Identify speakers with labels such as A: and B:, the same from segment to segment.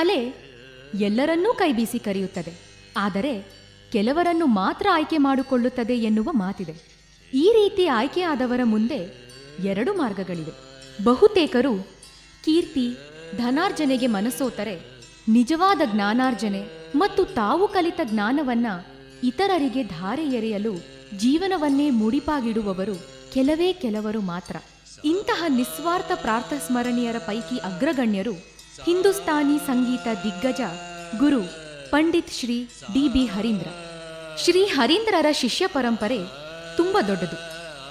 A: ಕಲೆ ಎಲ್ಲರನ್ನೂ ಕೈಬೀಸಿ ಕರೆಯುತ್ತದೆ. ಆದರೆ ಕೆಲವರನ್ನು ಮಾತ್ರ ಆಯ್ಕೆ ಮಾಡಿಕೊಳ್ಳುತ್ತದೆ ಎನ್ನುವ ಮಾತಿದೆ. ಈ ರೀತಿ ಆಯ್ಕೆಯಾದವರ ಮುಂದೆ ಎರಡು ಮಾರ್ಗಗಳಿವೆ. ಬಹುತೇಕರು ಕೀರ್ತಿ, ಧನಾರ್ಜನೆಗೆ ಮನಸೋತರೆ ನಿಜವಾದ ಜ್ಞಾನಾರ್ಜನೆ ಮತ್ತು ತಾವು ಕಲಿತ ಜ್ಞಾನವನ್ನ ಇತರರಿಗೆ ಧಾರೆ ಎರೆಯಲು ಜೀವನವನ್ನೇ ಮುಡಿಪಾಗಿಡುವವರು ಕೆಲವೇ ಕೆಲವರು ಮಾತ್ರ. ಇಂತಹ ನಿಸ್ವಾರ್ಥ ಪ್ರಾರ್ಥಸ್ಮರಣೀಯರ ಪೈಕಿ ಅಗ್ರಗಣ್ಯರು ಹಿಂದೂಸ್ತಾನಿ ಸಂಗೀತ ದಿಗ್ಗಜ ಗುರು ಪಂಡಿತ್ ಶ್ರೀ ಡಿ ಬಿ ಹರೀಂದ್ರ. ಶ್ರೀ ಹರೀಂದ್ರರ ಶಿಷ್ಯ ಪರಂಪರೆ ತುಂಬ ದೊಡ್ಡದು.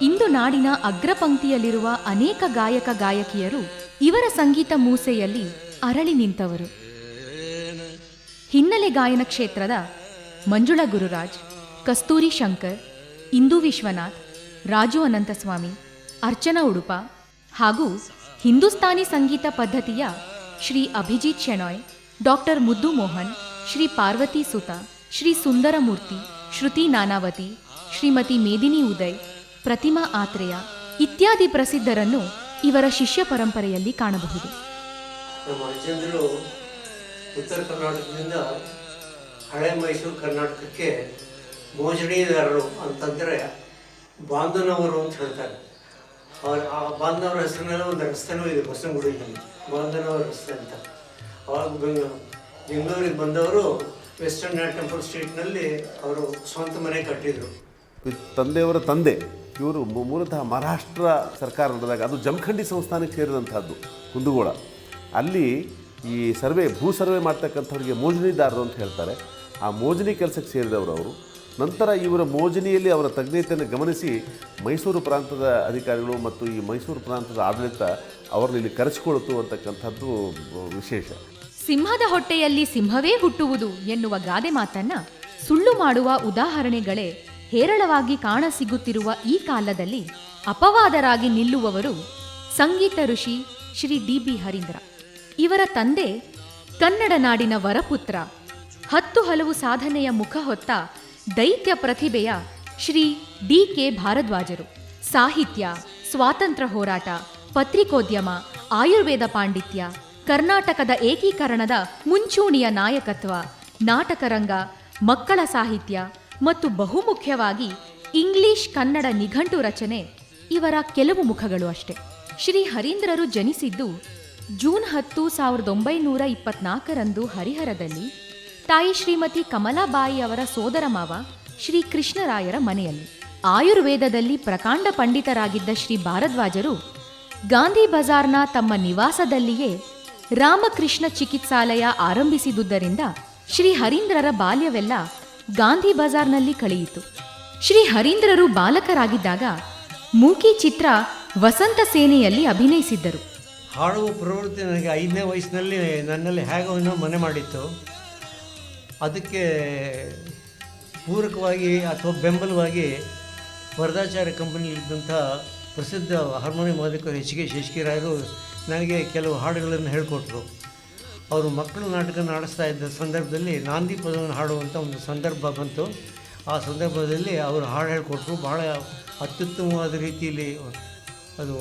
A: ಇಂದು ನಾಡಿನ ಅಗ್ರಪಂಕ್ತಿಯಲ್ಲಿರುವ ಅನೇಕ ಗಾಯಕ ಗಾಯಕಿಯರು ಇವರ ಸಂಗೀತ ಮೂಸೆಯಲ್ಲಿ ಅರಳಿ ನಿಂತವರು. ಹಿನ್ನೆಲೆ ಗಾಯನ ಕ್ಷೇತ್ರದ ಮಂಜುಳಾ ಗುರುರಾಜ್, ಕಸ್ತೂರಿ ಶಂಕರ್, ಇಂದು ವಿಶ್ವನಾಥ್, ರಾಜು ಅನಂತಸ್ವಾಮಿ, ಅರ್ಚನಾ ಉಡುಪ ಹಾಗೂ ಹಿಂದೂಸ್ತಾನಿ ಸಂಗೀತ ಪದ್ಧತಿಯ ಶ್ರೀ ಅಭಿಜಿತ್ ಶೆಣಾಯ್, ಡಾಕ್ಟರ್ ಮುದ್ದು ಮೋಹನ್, ಶ್ರೀ ಪಾರ್ವತಿ ಸುತ, ಶ್ರೀ ಸುಂದರಮೂರ್ತಿ, ಶ್ರುತಿ ನಾನಾವತಿ, ಶ್ರೀಮತಿ ಮೇದಿನಿ ಉದಯ್, ಪ್ರತಿಮಾ ಆತ್ರೇಯ ಇತ್ಯಾದಿ ಪ್ರಸಿದ್ಧರನ್ನು ಇವರ ಶಿಷ್ಯ ಪರಂಪರೆಯಲ್ಲಿ ಕಾಣಬಹುದು.
B: ಉತ್ತರ ಕರ್ನಾಟಕದಿಂದ ಹಳೆ ಮೈಸೂರು ಕರ್ನಾಟಕಕ್ಕೆ ಮೋಜಣಿದಾರರು ಅಂತಂದರೆ ಬಾಂಧನವರು ಅಂತ ಹೇಳ್ತಾರೆ. ಆ ಬಾಂಧವರ ಹೆಸರಿನಲ್ಲಿ ಒಂದು ರಸ್ತೆನೂ ಇದೆ ಬಸವನಗುಡಿಯಲ್ಲಿ ರಸ್ತೆ ಅಂತ. ಅವಾಗ ಬೆಂಗ- ಬೆಂಗಳೂರಿಗೆ ಬಂದವರು ವೆಸ್ಟರ್ನ್ ಟೆಂಪಲ್ ಸ್ಟ್ರೀಟ್ನಲ್ಲಿ ಅವರು ಸ್ವಂತ ಮನೆ ಕಟ್ಟಿದರು.
C: ತಂದೆಯವರ ತಂದೆ, ಇವರು ಮೂಲತಃ ಮಹಾರಾಷ್ಟ್ರ ಸರ್ಕಾರ ನಡೆದಾಗ ಅದು ಜಮಖಂಡಿ ಸಂಸ್ಥಾನಕ್ಕೆ ಸೇರಿದಂಥದ್ದು, ಕುಂದಗೋಳ. ಅಲ್ಲಿ ಈ ಸರ್ವೆ, ಭೂ ಸರ್ವೆ ಮಾಡ್ತಕ್ಕಂಥವ್ರಿಗೆ ಮೋಜನಿದಾರರು ಅಂತ ಹೇಳ್ತಾರೆ. ಆ ಮೋಜನಿ ಕೆಲಸಕ್ಕೆ ಸೇರಿದವರು ಅವರು. ನಂತರ ಇವರ ಮೋಜನಿಯಲ್ಲಿ ಅವರ ತಜ್ಞತೆಯನ್ನು ಗಮನಿಸಿ ಮೈಸೂರು ಪ್ರಾಂತದ ಅಧಿಕಾರಿಗಳು ಮತ್ತು ಈ ಮೈಸೂರು ಪ್ರಾಂತದ ಆಡಳಿತ ಅವರನ್ನು ಇಲ್ಲಿ ಅಂತಕ್ಕಂಥದ್ದು ವಿಶೇಷ.
A: ಸಿಂಹದ ಹೊಟ್ಟೆಯಲ್ಲಿ ಸಿಂಹವೇ ಹುಟ್ಟುವುದು ಎನ್ನುವ ಗಾದೆ ಮಾತನ್ನ ಸುಳ್ಳು ಮಾಡುವ ಉದಾಹರಣೆಗಳೇ ಹೇರಳವಾಗಿ ಕಾಣಸಿಗುತ್ತಿರುವ ಈ ಕಾಲದಲ್ಲಿ ಅಪವಾದರಾಗಿ ನಿಲ್ಲುವವರು ಸಂಗೀತ ಋಷಿ ಶ್ರೀ ಡಿ ಬಿ ಹರೀಂದ್ರ. ಇವರ ತಂದೆ ಕನ್ನಡ ನಾಡಿನ ವರಪುತ್ರ. ಹತ್ತು ಹಲವು ಸಾಧನೆಯ ಮುಖ ಹೊತ್ತ ದೈತ್ಯ ಪ್ರತಿಭೆಯ ಶ್ರೀ ಡಿ ಕೆ ಭಾರದ್ವಾಜರು. ಸಾಹಿತ್ಯ, ಸ್ವಾತಂತ್ರ್ಯ ಹೋರಾಟ ಪತ್ರಿಕೋದ್ಯಮ, ಆಯುರ್ವೇದ ಪಾಂಡಿತ್ಯ, ಕರ್ನಾಟಕದ ಏಕೀಕರಣದ ಮುಂಚೂಣಿಯ ನಾಯಕತ್ವ ನಾಟಕರಂಗ ಮಕ್ಕಳ ಸಾಹಿತ್ಯ ಮತ್ತು ಬಹುಮುಖ್ಯವಾಗಿ ಇಂಗ್ಲಿಷ್ ಕನ್ನಡ ನಿಘಂಟು ರಚನೆ ಇವರ ಕೆಲವು ಮುಖಗಳು ಅಷ್ಟೆ. ಶ್ರೀ ಹರೀಂದ್ರರು ಜನಿಸಿದ್ದು ಜೂನ್ ಹತ್ತು ಸಾವಿರದ ಒಂಬೈನೂರ ಇಪ್ಪತ್ನಾಲ್ಕರಂದು ಹರಿಹರದಲ್ಲಿ ತಾಯಿ ಶ್ರೀಮತಿ ಕಮಲಾಬಾಯಿ ಅವರ ಸೋದರ ಮಾವ ಶ್ರೀ ಕೃಷ್ಣರಾಯರ ಮನೆಯಲ್ಲಿ. ಆಯುರ್ವೇದದಲ್ಲಿ ಪ್ರಕಾಂಡ ಪಂಡಿತರಾಗಿದ್ದ ಶ್ರೀ ಭಾರದ್ವಾಜರು ಗಾಂಧಿ ಬಜಾರ್ನ ತಮ್ಮ ನಿವಾಸದಲ್ಲಿಯೇ ರಾಮಕೃಷ್ಣ ಚಿಕಿತ್ಸಾಲಯ ಆರಂಭಿಸಿದುದರಿಂದ ಶ್ರೀ ಹರೀಂದ್ರರ ಬಾಲ್ಯವೆಲ್ಲ ಗಾಂಧಿ ಬಜಾರ್ನಲ್ಲಿ ಕಳೆಯಿತು. ಶ್ರೀ ಹರೀಂದ್ರರು ಬಾಲಕರಾಗಿದ್ದಾಗ ಮೂಕಿ ಚಿತ್ರ ವಸಂತ ಸೇನೆಯಲ್ಲಿ ಅಭಿನಯಿಸಿದ್ದರು.
B: ಹಾಡುವ ಪ್ರವೃತ್ತಿ ನನಗೆ ಐದನೇ ವಯಸ್ಸಿನಲ್ಲಿ ನನ್ನಲ್ಲಿ ಹೇಗೋ ಮನೆ ಮಾಡಿತ್ತು. ಅದಕ್ಕೆ ಪೂರಕವಾಗಿ ಅಥವಾ ಬೆಂಬಲವಾಗಿ ವರದಾಚಾರ್ಯ ಕಂಪನಿಯಲ್ಲಿದ್ದಂಥ ಪ್ರಸಿದ್ಧ ಹಾರ್ಮೋನಿಯಂ ವಾದಕರು ಎಚ್ ಕೆ ನನಗೆ ಕೆಲವು ಹಾಡುಗಳನ್ನು ಹೇಳಿಕೊಟ್ರು. ಅವರು ಮಕ್ಕಳು ನಾಟಕ ಆಡಿಸ್ತಾ ಇದ್ದ ಸಂದರ್ಭದಲ್ಲಿ ನಾಂದಿ ಪದವನ್ನು ಹಾಡುವಂಥ ಒಂದು ಸಂದರ್ಭ ಬಂತು. ಆ ಸಂದರ್ಭದಲ್ಲಿ ಅವರು ಹಾಡು ಹೇಳಿಕೊಟ್ರು. ಬಹಳ ಅತ್ಯುತ್ತಮವಾದ ರೀತಿಯಲ್ಲಿ ಅದು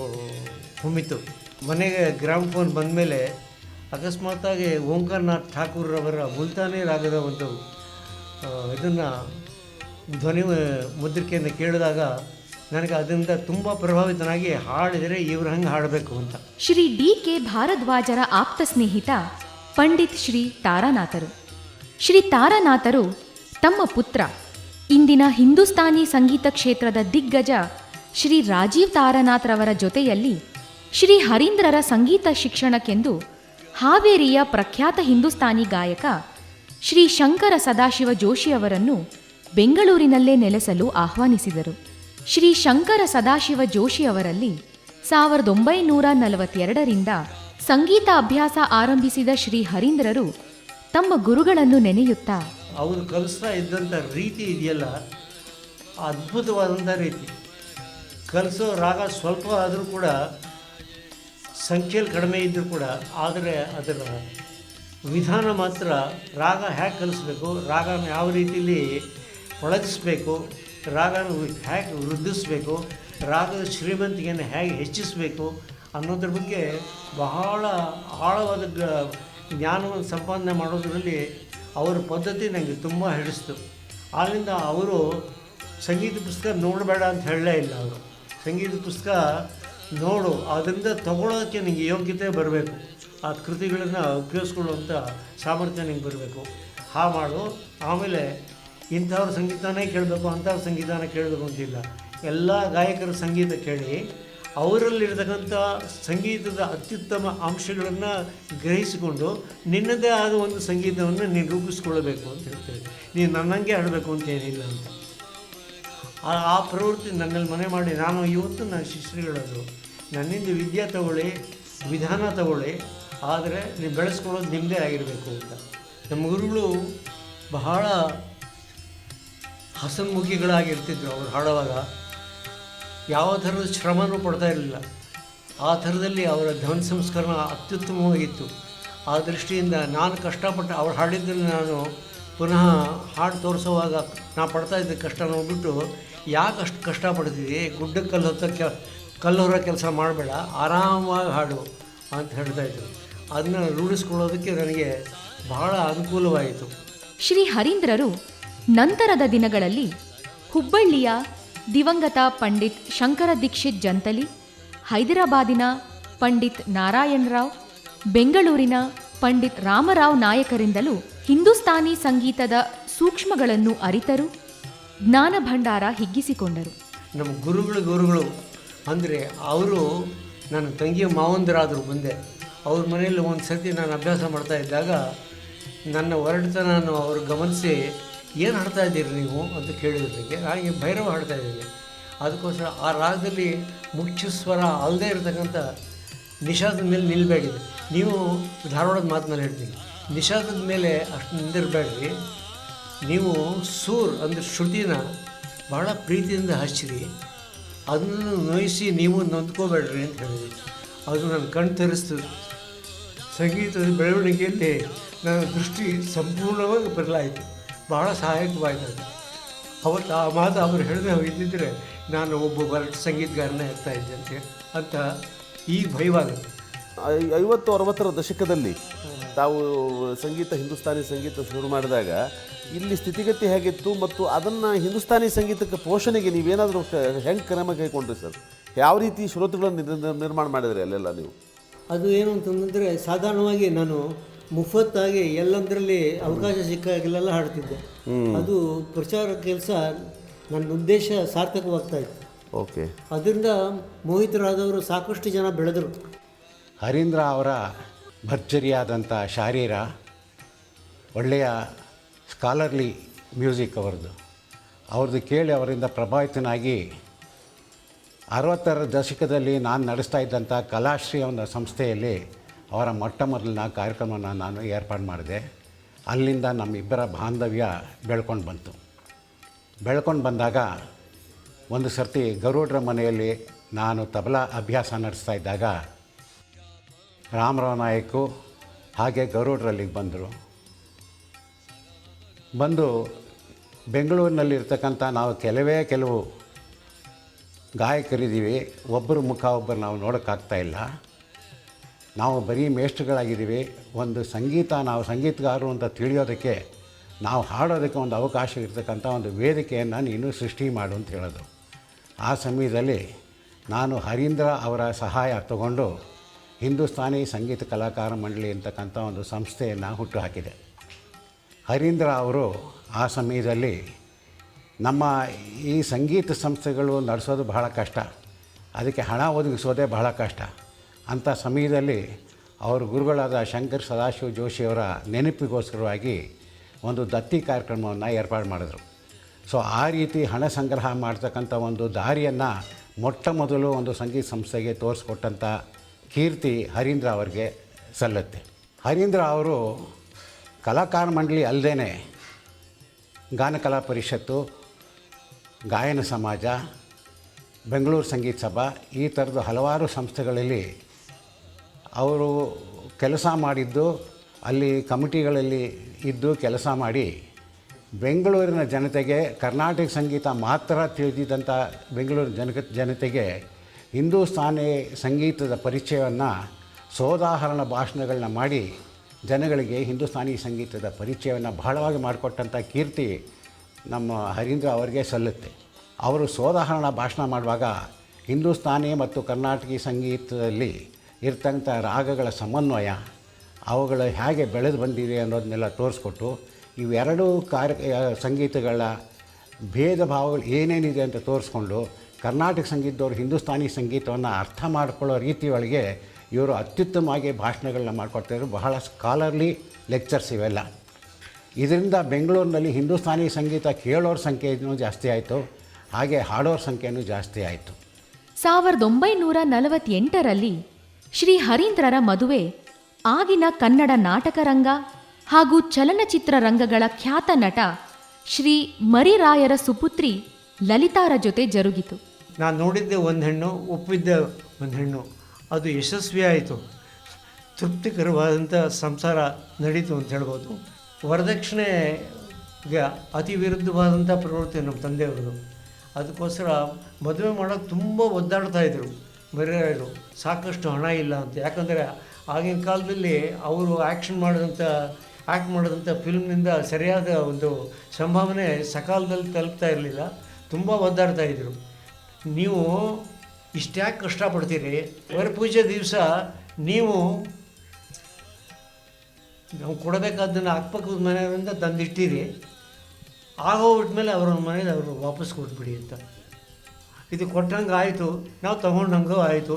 B: ಹೊಮ್ಮಿತು. ಮನೆಗೆ ಗ್ರಾಮ್ ಫೋನ್ ಬಂದ ಮೇಲೆ ಅಕಸ್ಮಾತಾಗಿ ಓಂಕಾರನಾಥ್ ಠಾಕೂರ್ರವರ ಮುಲ್ತಾನೇ ರಾಗದ ಒಂದು ಇದನ್ನು ಧ್ವನಿ ಮುದ್ರಿಕೆಯನ್ನು ಕೇಳಿದಾಗ ನನಗೆ ಅದರಿಂದ ತುಂಬ ಪ್ರಭಾವಿತನಾಗಿ ಹಾಡಿದರೆ ಇವರು ಹಂಗೆ ಹಾಡಬೇಕು ಅಂತ.
A: ಶ್ರೀ ಡಿ ಕೆ ಭಾರದ್ವಾಜರ ಆಪ್ತ ಸ್ನೇಹಿತ ಪಂಡಿತ್ ಶ್ರೀ ತಾರಾನಾಥರು. ಶ್ರೀ ತಾರಾನಾಥರು ತಮ್ಮ ಪುತ್ರ, ಇಂದಿನ ಹಿಂದೂಸ್ತಾನಿ ಸಂಗೀತ ಕ್ಷೇತ್ರದ ದಿಗ್ಗಜ ಶ್ರೀ ರಾಜೀವ್ ತಾರಾನಾಥ್ರವರ ಜೊತೆಯಲ್ಲಿ ಶ್ರೀ ಹರೀಂದ್ರರ ಸಂಗೀತ ಶಿಕ್ಷಣಕ್ಕೆಂದು ಹಾವೇರಿಯ ಪ್ರಖ್ಯಾತ ಹಿಂದೂಸ್ತಾನಿ ಗಾಯಕ ಶ್ರೀ ಶಂಕರ ಸದಾಶಿವ ಜೋಶಿಯವರನ್ನು ಬೆಂಗಳೂರಿನಲ್ಲೇ ನೆಲೆಸಲು ಆಹ್ವಾನಿಸಿದರು. ಶ್ರೀ ಶಂಕರ ಸದಾಶಿವ ಜೋಶಿಯವರಲ್ಲಿ ಸಾವಿರದ ಒಂಬೈನೂರ ನಲವತ್ತೆರಡರಿಂದ ಸಂಗೀತ ಅಭ್ಯಾಸ ಆರಂಭಿಸಿದ ಶ್ರೀ ಹರೀಂದ್ರರು ತಮ್ಮ ಗುರುಗಳನ್ನು ನೆನೆಯುತ್ತಾ
B: ಅವರು ಕಲಿಸ್ತಾ ಇದ್ದಂಥ ರೀತಿ ಇದೆಯಲ್ಲ, ಅದ್ಭುತವಾದಂಥ ರೀತಿ. ಕಲಿಸೋ ರಾಗ ಸ್ವಲ್ಪ ಆದರೂ ಕೂಡ ಸಂಖ್ಯೆಯಲ್ಲಿ ಕಡಿಮೆ ಇದ್ದರೂ ಕೂಡ, ಆದರೆ ಅದರ ವಿಧಾನ ಮಾತ್ರ ರಾಗ ಹೇಗೆ ಕಲಿಸ್ಬೇಕು, ರಾಗನ ಯಾವ ರೀತಿಯಲ್ಲಿ ಪಳಗಿಸ್ಬೇಕು ರಾಗನ ಹೇಗೆ ವೃದ್ಧಿಸಬೇಕು, ರಾಗದ ಶ್ರೀಮಂತಿಕೆಯನ್ನು ಹೇಗೆ ಹೆಚ್ಚಿಸಬೇಕು ಅನ್ನೋದ್ರ ಬಗ್ಗೆ ಬಹಳ ಆಳವಾದ ಗ- ಜ್ಞಾನವನ್ನು ಸಂಪಾದನೆ ಮಾಡೋದರಲ್ಲಿ ಅವರ ಪದ್ಧತಿ ನನಗೆ ತುಂಬ ಹಿಡಿಸ್ತು. ಆದ್ದರಿಂದ ಅವರು ಸಂಗೀತ ಪುಸ್ತಕ ನೋಡಬೇಡ ಅಂತ ಹೇಳಲೇ ಇಲ್ಲ ಅವರು. ಸಂಗೀತ ಪುಸ್ತಕ ನೋಡು, ಅದರಿಂದ ತಗೊಳ್ಳೋದಕ್ಕೆ ನಿಮಗೆ ಯೋಗ್ಯತೆ ಬರಬೇಕು. ಆ ಕೃತಿಗಳನ್ನು ಉಪಯೋಗಿಸ್ಕೊಳ್ಳುವಂಥ ಸಾಮರ್ಥ್ಯ ನಿಂಗೆ ಬರಬೇಕು. ಹಾ ಮಾಡು, ಆಮೇಲೆ ಇಂಥವ್ರ ಸಂಗೀತನೇ ಕೇಳಬೇಕು, ಅಂಥವ್ರ ಸಂಗೀತನ ಕೇಳಬೇಕು ಅಂತಿಲ್ಲ ಎಲ್ಲ ಗಾಯಕರ ಸಂಗೀತ ಕೇಳಿ, ಅವರಲ್ಲಿರ್ತಕ್ಕಂಥ ಸಂಗೀತದ ಅತ್ಯುತ್ತಮ ಅಂಶಗಳನ್ನು ಗ್ರಹಿಸಿಕೊಂಡು ನಿನ್ನದೇ ಆದ ಒಂದು ಸಂಗೀತವನ್ನು ನೀನು ರೂಪಿಸ್ಕೊಳ್ಬೇಕು ಅಂತ ಹೇಳ್ತಾರೆ. ನೀನು ನನ್ನಂಗೆ ಆಡಬೇಕು ಅಂತ ಏನಿಲ್ಲ ಅಂತ. ಆ ಆ ಪ್ರವೃತ್ತಿ ನನ್ನಲ್ಲಿ ಮನೆ ಮಾಡಿ, ನಾನು ಇವತ್ತು ನನ್ನ ಶಿಷ್ಯರುಗಳದು ನನ್ನಿಂದ ವಿದ್ಯೆ ತಗೊಳ್ಳಿ, ವಿಧಾನ ತಗೊಳ್ಳಿ, ಆದರೆ ನೀವು ಬೆಳೆಸ್ಕೊಳ್ಳೋದು ನಿಮ್ಮದೇ ಆಗಿರಬೇಕು ಅಂತ. ನಮ್ಮ ಗುರುಗಳು ಬಹಳ ಹಸನ್ಮುಖಿಗಳಾಗಿರ್ತಿದ್ರು ಅವ್ರು ಹಾಡುವಾಗ. ಯಾವ ಥರದ ಶ್ರಮನೂ ಪಡ್ತಾ ಇರಲಿಲ್ಲ. ಆ ಥರದಲ್ಲಿ ಅವರ ಧ್ವನಿ ಸಂಸ್ಕರಣ ಅತ್ಯುತ್ತಮವಾಗಿತ್ತು ಆ ದೃಷ್ಟಿಯಿಂದ ನಾನು ಕಷ್ಟಪಟ್ಟು ಅವ್ರು ಹಾಡಿದ್ದಲ್ಲಿ ನಾನು ಪುನಃ ಹಾಡು ತೋರಿಸುವಾಗ ನಾ ಪಡ್ತಾ ಇದ್ದ ಕಷ್ಟ ನೋಡ್ಬಿಟ್ಟು ಯಾಕೆ ಅಷ್ಟು ಕಷ್ಟಪಡ್ತಿದ್ದೀವಿ ಗುಡ್ಡಕ್ಕೆ ಕಲ್ಲು ಹೊತ್ತ ಕೆ, ಕಲ್ಲು ಹೊರ ಕೆಲಸ ಮಾಡಬೇಡ, ಆರಾಮವಾಗಿ ಹಾಡು ಅಂತ ಹೇಳ್ತಾ ಹೇಳ್ತಾಯಿದ್ರು ಅದನ್ನ ರೂಢಿಸ್ಕೊಳ್ಳೋದಕ್ಕೆ ನನಗೆ ಬಹಳ ಅನುಕೂಲವಾಯಿತು.
A: ಶ್ರೀ ಹರೀಂದ್ರರು ನಂತರದ ದಿನಗಳಲ್ಲಿ ಹುಬ್ಬಳ್ಳಿಯ ದಿವಂಗತ ಪಂಡಿತ್ ಶಂಕರ ದೀಕ್ಷಿತ್ ಜಂತಲಿ, ಹೈದರಾಬಾದಿನ ಪಂಡಿತ್ ನಾರಾಯಣರಾವ್ ಬೆಂಗಳೂರಿನ ಪಂಡಿತ್ ರಾಮರಾವ್ ನಾಯಕರಿಂದಲೂ ಹಿಂದೂಸ್ತಾನಿ ಸಂಗೀತದ ಸೂಕ್ಷ್ಮಗಳನ್ನು ಅರಿತರು, ಜ್ಞಾನ ಭಂಡಾರ ಹಿಗ್ಗಿಸಿಕೊಂಡರು.
B: ನಮ್ಮ ಗುರುಗಳು ಗುರುಗಳು ಅಂದರೆ ಅವರು ನನ್ನ ತಂಗಿಯ ಮಾವಂದರಾದರು ಮುಂದೆ, ಅವ್ರ ಮನೆಯಲ್ಲಿ ಒಂದು ಸರ್ತಿ ನಾನು ಅಭ್ಯಾಸ ಮಾಡ್ತಾ ಇದ್ದಾಗ ನನ್ನ ಹೊರಡ್ತನ ಅವರು ಗಮನಿಸಿ ಏನು ಹಾಡ್ತಾ ಇದ್ದೀರಿ ನೀವು ಅಂತ ಕೇಳಿದ್ರಿಗೆ ನನಗೆ ಭೈರವ ಹಾಡ್ತಾ ಇದ್ದೀನಿ ಅದಕ್ಕೋಸ್ಕರ ಆ ರಾಗದಲ್ಲಿ ಮುಖ್ಯ ಸ್ವರ ಅಲ್ಲದೆ ಇರತಕ್ಕಂಥ ನಿಷಾದದ ಮೇಲೆ ನಿಲ್ಲಬೇಡಿದೆ ನೀವು ಧಾರವಾಡದ ಮಾತಿನಲ್ಲಿ ಹೇಳ್ತೀನಿ. ನಿಷಾದದ ಮೇಲೆ ಅಷ್ಟು ನಿಂದಿರಬೇಡ್ರಿ. ನೀವು ಸೂರ್ ಅಂದರೆ ಶ್ರುತಿನ ಭಾಳ ಪ್ರೀತಿಯಿಂದ ಹಚ್ಚಿರಿ. ಅದನ್ನು ನೋಯಿಸಿ ನೀವು ನೊಂದ್ಕೋಬೇಡ್ರಿ ಅಂತ ಹೇಳಿದೆ ಅದು ನನ್ನ ಕಣ್ಣು ತರಿಸ್ತು. ಸಂಗೀತದ ಬೆಳವಣಿಗೆಯಲ್ಲಿ ನನ್ನ ದೃಷ್ಟಿ ಸಂಪೂರ್ಣವಾಗಿ ಬದಲಾಯಿತು. ಬಹಳ ಸಹಾಯಕವಾಗಿದೆ ಅವತ್ತು ಆ ಮಾತು ಅವರು ಹೇಳದೆ ಇದ್ದಿದ್ದರೆ ನಾನು ಒಬ್ಬ ಬರಟ್ ಸಂಗೀತಗಾರನೇ ಆಗ್ತಾ ಇದ್ದೆ ಅಂತ ಅಂತ ಈಗ ಭಯವಾಗುತ್ತೆ.
C: ಐ- ಐವತ್ತು ಅರವತ್ತರ ದಶಕದಲ್ಲಿ ತಾವು ಸಂಗೀತ ಹಿಂದೂಸ್ತಾನಿ ಸಂಗೀತ ಶುರು ಮಾಡಿದಾಗ ಇಲ್ಲಿ ಸ್ಥಿತಿಗತಿ ಹೇಗಿತ್ತು ಮತ್ತು ಅದನ್ನು ಹಿಂದೂಸ್ತಾನಿ ಸಂಗೀತಕ್ಕೆ ಪೋಷಣೆಗೆ ನೀವೇನಾದರೂ ಹೆಂಗೆ ಕ್ರಮ ಕೈಗೊಂಡ್ರಿ ಸರ್? ಯಾವ ರೀತಿ ಶ್ರೋತೃಗಳನ್ನು ನಿರ್ಮಾಣ ಮಾಡಿದ್ರಿ ಅಲ್ಲೆಲ್ಲ ನೀವು?
B: ಅದು ಏನು ಅಂತಂದರೆ ಸಾಧಾರಣವಾಗಿ ನಾನು ಮುಫತ್ತಾಗಿ ಎಲ್ಲಂದರಲ್ಲಿ ಅವಕಾಶ ಸಿಕ್ಕಾಗೆಲ್ಲ ಹಾಡ್ತಿದ್ದೆ. ಅದು ಪ್ರಚಾರ ಕೆಲಸ ನನ್ನ ಉದ್ದೇಶ ಸಾರ್ಥಕವಾಗ್ತಾ ಇತ್ತು
C: ಓಕೆ.
B: ಅದರಿಂದ ಮೋಹಿತರಾದವರು ಸಾಕಷ್ಟು ಜನ ಬೆಳೆದರು.
D: ಹರೀಂದ್ರ ಅವರ ಭರ್ಜರಿಯಾದಂಥ ಶಾರೀರ ಒಳ್ಳೆಯ ಸ್ಕಾಲರ್ಲಿ ಮ್ಯೂಸಿಕ್ ಅವರದ್ದು ಅವ್ರದ್ದು ಕೇಳಿ ಅವರಿಂದ ಪ್ರಭಾವಿತನಾಗಿ ಅರವತ್ತರ ದಶಕದಲ್ಲಿ ನಾನು ನಡೆಸ್ತಾ ಇದ್ದಂಥ ಕಲಾಶ್ರೀ ಅವನ ಸಂಸ್ಥೆಯಲ್ಲಿ ಅವರ ಮೊಟ್ಟ ಮೊದಲಿನ ಕಾರ್ಯಕ್ರಮನ ನಾನು ಏರ್ಪಾಡು ಮಾಡಿದೆ. ಅಲ್ಲಿಂದ ನಮ್ಮಿಬ್ಬರ ಬಾಂಧವ್ಯ ಬೆಳ್ಕೊಂಡು ಬಂತು. ಬೆಳ್ಕೊಂಡು ಬಂದಾಗ ಒಂದು ಸರ್ತಿ ಗರುಡ್ರ ಮನೆಯಲ್ಲಿ ನಾನು ತಬಲಾ ಅಭ್ಯಾಸ ನಡೆಸ್ತಾ ಇದ್ದಾಗ ರಾಮರಾವ್ ನಾಯಕು ಹಾಗೆ ಗರುಡ್ರಲ್ಲಿಗೆ ಬಂದರು. ಬಂದು ಬೆಂಗಳೂರಿನಲ್ಲಿರ್ತಕ್ಕಂಥ ನಾವು ಕೆಲವೇ ಕೆಲವು ಗಾಯಕರಿದ್ದೀವಿ. ಒಬ್ಬರು ಮುಖ, ಒಬ್ಬರು ನಾವು ನೋಡೋಕ್ಕಾಗ್ತಾ ಇಲ್ಲ. ನಾವು ಬರೀ ಮೇಷ್ಟ್ರುಗಳಾಗಿದ್ದೀವಿ. ಒಂದು ಸಂಗೀತ, ನಾವು ಸಂಗೀತಗಾರರು ಅಂತ ತಿಳಿಯೋದಕ್ಕೆ, ನಾವು ಹಾಡೋದಕ್ಕೆ ಒಂದು ಅವಕಾಶ ಇರ್ತಕ್ಕಂಥ ಒಂದು ವೇದಿಕೆಯನ್ನು ನೀನು ಸೃಷ್ಟಿ ಮಾಡು ಅಂತ ಹೇಳೋದು. ಆ ಸಮಯದಲ್ಲಿ ನಾನು ಹರೀಂದ್ರ ಅವರ ಸಹಾಯ ತಗೊಂಡು ಹಿಂದೂಸ್ತಾನಿ ಸಂಗೀತ ಕಲಾಕಾರ ಮಂಡಳಿ ಅಂತಕ್ಕಂಥ ಒಂದು ಸಂಸ್ಥೆಯನ್ನು ಹುಟ್ಟುಹಾಕಿದೆ. ಹರೀಂದ್ರ ಅವರು ಆ ಸಮಯದಲ್ಲಿ ನಮ್ಮ ಈ ಸಂಗೀತ ಸಂಸ್ಥೆಗಳು ನಡೆಸೋದು ಬಹಳ ಕಷ್ಟ. ಅದಕ್ಕೆ ಹಣ ಒದಗಿಸೋದೇ ಬಹಳ ಕಷ್ಟ. ಅಂಥ ಸಮಯದಲ್ಲಿ ಅವರ ಗುರುಗಳಾದ ಶಂಕರ್ ಸದಾಶಿವ ಜೋಶಿಯವರ ನೆನಪಿಗೋಸ್ಕರವಾಗಿ ಒಂದು ದತ್ತಿ ಕಾರ್ಯಕ್ರಮವನ್ನು ಏರ್ಪಾಡು ಮಾಡಿದ್ರು. ಸೊ, ಆ ರೀತಿ ಹಣ ಸಂಗ್ರಹ ಮಾಡ್ತಕ್ಕಂಥ ಒಂದು ದಾರಿಯನ್ನು ಮೊಟ್ಟ ಮೊದಲು ಒಂದು ಸಂಗೀತ ಸಂಸ್ಥೆಗೆ ತೋರಿಸ್ಕೊಟ್ಟಂಥ ಕೀರ್ತಿ ಹರೀಂದ್ರ ಅವರಿಗೆ ಸಲ್ಲುತ್ತೆ. ಹರೀಂದ್ರ ಅವರು ಕಲಾಕಾರ ಮಂಡಳಿ ಅಲ್ಲದೇ ಗಾನಕಲಾ ಪರಿಷತ್ತು, ಗಾಯನ ಸಮಾಜ, ಬೆಂಗಳೂರು ಸಂಗೀತ ಸಭಾ ಈ ಥರದ ಹಲವಾರು ಸಂಸ್ಥೆಗಳಲ್ಲಿ ಅವರು ಕೆಲಸ ಮಾಡಿದ್ದು, ಅಲ್ಲಿ ಕಮಿಟಿಗಳಲ್ಲಿ ಇದ್ದು ಕೆಲಸ ಮಾಡಿ, ಬೆಂಗಳೂರಿನ ಜನತೆಗೆ, ಕರ್ನಾಟಕ ಸಂಗೀತ ಮಾತ್ರ ತಿಳಿದಿದ್ದಂಥ ಬೆಂಗಳೂರು ಜನ ಜನತೆಗೆ ಹಿಂದೂಸ್ತಾನಿ ಸಂಗೀತದ ಪರಿಚಯವನ್ನು, ಸೋದಾಹರಣ ಭಾಷಣಗಳನ್ನ ಮಾಡಿ, ಜನಗಳಿಗೆ ಹಿಂದೂಸ್ತಾನಿ ಸಂಗೀತದ ಪರಿಚಯವನ್ನು ಬಹಳವಾಗಿ ಮಾಡಿಕೊಟ್ಟಂಥ ಕೀರ್ತಿ ನಮ್ಮ ಹರೀಂದ್ರ ಅವರಿಗೆ ಸಲ್ಲುತ್ತೆ. ಅವರು ಸೋದಾಹರಣ ಭಾಷಣ ಮಾಡುವಾಗ ಹಿಂದೂಸ್ತಾನಿ ಮತ್ತು ಕರ್ನಾಟಕ ಸಂಗೀತದಲ್ಲಿ ಇರ್ತಕ್ಕಂಥ ರಾಗಗಳ ಸಮನ್ವಯ, ಅವುಗಳು ಹೇಗೆ ಬೆಳೆದು ಬಂದಿದೆ ಅನ್ನೋದನ್ನೆಲ್ಲ ತೋರಿಸ್ಕೊಟ್ಟು ಇವೆರಡೂ ಕಾರ್ಯ, ಸಂಗೀತಗಳ ಭೇದ ಭಾವಗಳು ಏನೇನಿದೆ ಅಂತ ತೋರಿಸ್ಕೊಂಡು ಕರ್ನಾಟಕ ಸಂಗೀತದವರು ಹಿಂದೂಸ್ತಾನಿ ಸಂಗೀತವನ್ನು ಅರ್ಥ ಮಾಡ್ಕೊಳ್ಳೋ ಒಳಗೆ ಇವರು ಅತ್ಯುತ್ತಮವಾಗಿ ಭಾಷಣಗಳನ್ನ ಮಾಡಿಕೊಡ್ತಾಯಿದ್ರು ಬಹಳ ಸ್ಕಾಲರ್ಲಿ ಲೆಕ್ಚರ್ಸ್ ಇವೆಲ್ಲ. ಇದರಿಂದ ಬೆಂಗಳೂರಿನಲ್ಲಿ ಹಿಂದೂಸ್ತಾನಿ ಸಂಗೀತ ಕೇಳೋರ ಸಂಖ್ಯೆಯೂ ಜಾಸ್ತಿ ಆಯಿತು. ಹಾಗೆ ಹಾಡೋರ ಸಂಖ್ಯೆಯೂ ಜಾಸ್ತಿ ಆಯಿತು.
A: ಸಾವಿರದ ಒಂಬೈನೂರ ನಲವತ್ತೆಂಟರಲ್ಲಿ ಶ್ರೀ ಹರೀಂದ್ರರ ಮದುವೆ, ಆಗಿನ ಕನ್ನಡ ನಾಟಕರಂಗ ಹಾಗೂ ಚಲನಚಿತ್ರ ರಂಗಗಳ ಖ್ಯಾತ ನಟ ಶ್ರೀ ಮರಿರಾಯರ ಸುಪುತ್ರಿ ಲಲಿತಾರ ಜೊತೆ ಜರುಗಿತು.
B: ನಾನು ನೋಡಿದ್ದೆ ಒಂದು ಹೆಣ್ಣು ಒಪ್ಪಿದ್ದೆ ಒಂದು ಹೆಣ್ಣು. ಅದು ಯಶಸ್ವಿ ಆಯಿತು. ತೃಪ್ತಿಕರವಾದಂಥ ಸಂಸಾರ ನಡೀತು ಅಂತ ಹೇಳ್ಬೋದು. ವರದಕ್ಷಿಣೆ ಅತಿ ವಿರುದ್ಧವಾದಂಥ ಪ್ರವೃತ್ತಿ ನಮ್ಮ ತಂದೆಯವರು ಅದಕ್ಕೋಸ್ಕರ ಮದುವೆ ಮಾಡೋಕ್ಕೆ ತುಂಬ ಒದ್ದಾಡ್ತಾ ಇದ್ರು. ಬರೆಯೋರು ಸಾಕಷ್ಟು ಹಣ ಇಲ್ಲ ಅಂತ. ಯಾಕಂದರೆ ಆಗಿನ ಕಾಲದಲ್ಲಿ ಅವರು ಆ್ಯಕ್ಷನ್ ಮಾಡಿದಂಥ ಆ್ಯಕ್ಟ್ ಮಾಡಿದಂಥ ಫಿಲ್ಮ್ನಿಂದ ಸರಿಯಾದ ಒಂದು ಸಂಭಾವನೆ ಸಕಾಲದಲ್ಲಿ ತಲುಪ್ತಾ ಇರಲಿಲ್ಲ. ತುಂಬ ಒದ್ದಾಡ್ತಾ ಇದ್ದರು ನೀವು ಇಷ್ಟ್ಯಾಕೆ ಕಷ್ಟಪಡ್ತೀರಿ? ವರಪೂಜೆ ದಿವಸ ನೀವು ನಾವು ಕೊಡಬೇಕಾದ್ದನ್ನು ಅಕ್ಕಪಕ್ಕದ ಮನೆಯವರಿಂದ ತಂದಿಟ್ಟಿರಿ. ಆಗೋಗ್ಬಿಟ್ಮೇಲೆ ಅವ್ರ ಮನೇಲಿ ಅವರು ವಾಪಸ್ ಕೊಟ್ಬಿಡಿ ಅಂತ. ಇದು ಕೊಟ್ಟಂಗೆ ಆಯಿತು ನಾವು ತಗೊಂಡಂಗೂ ಆಯಿತು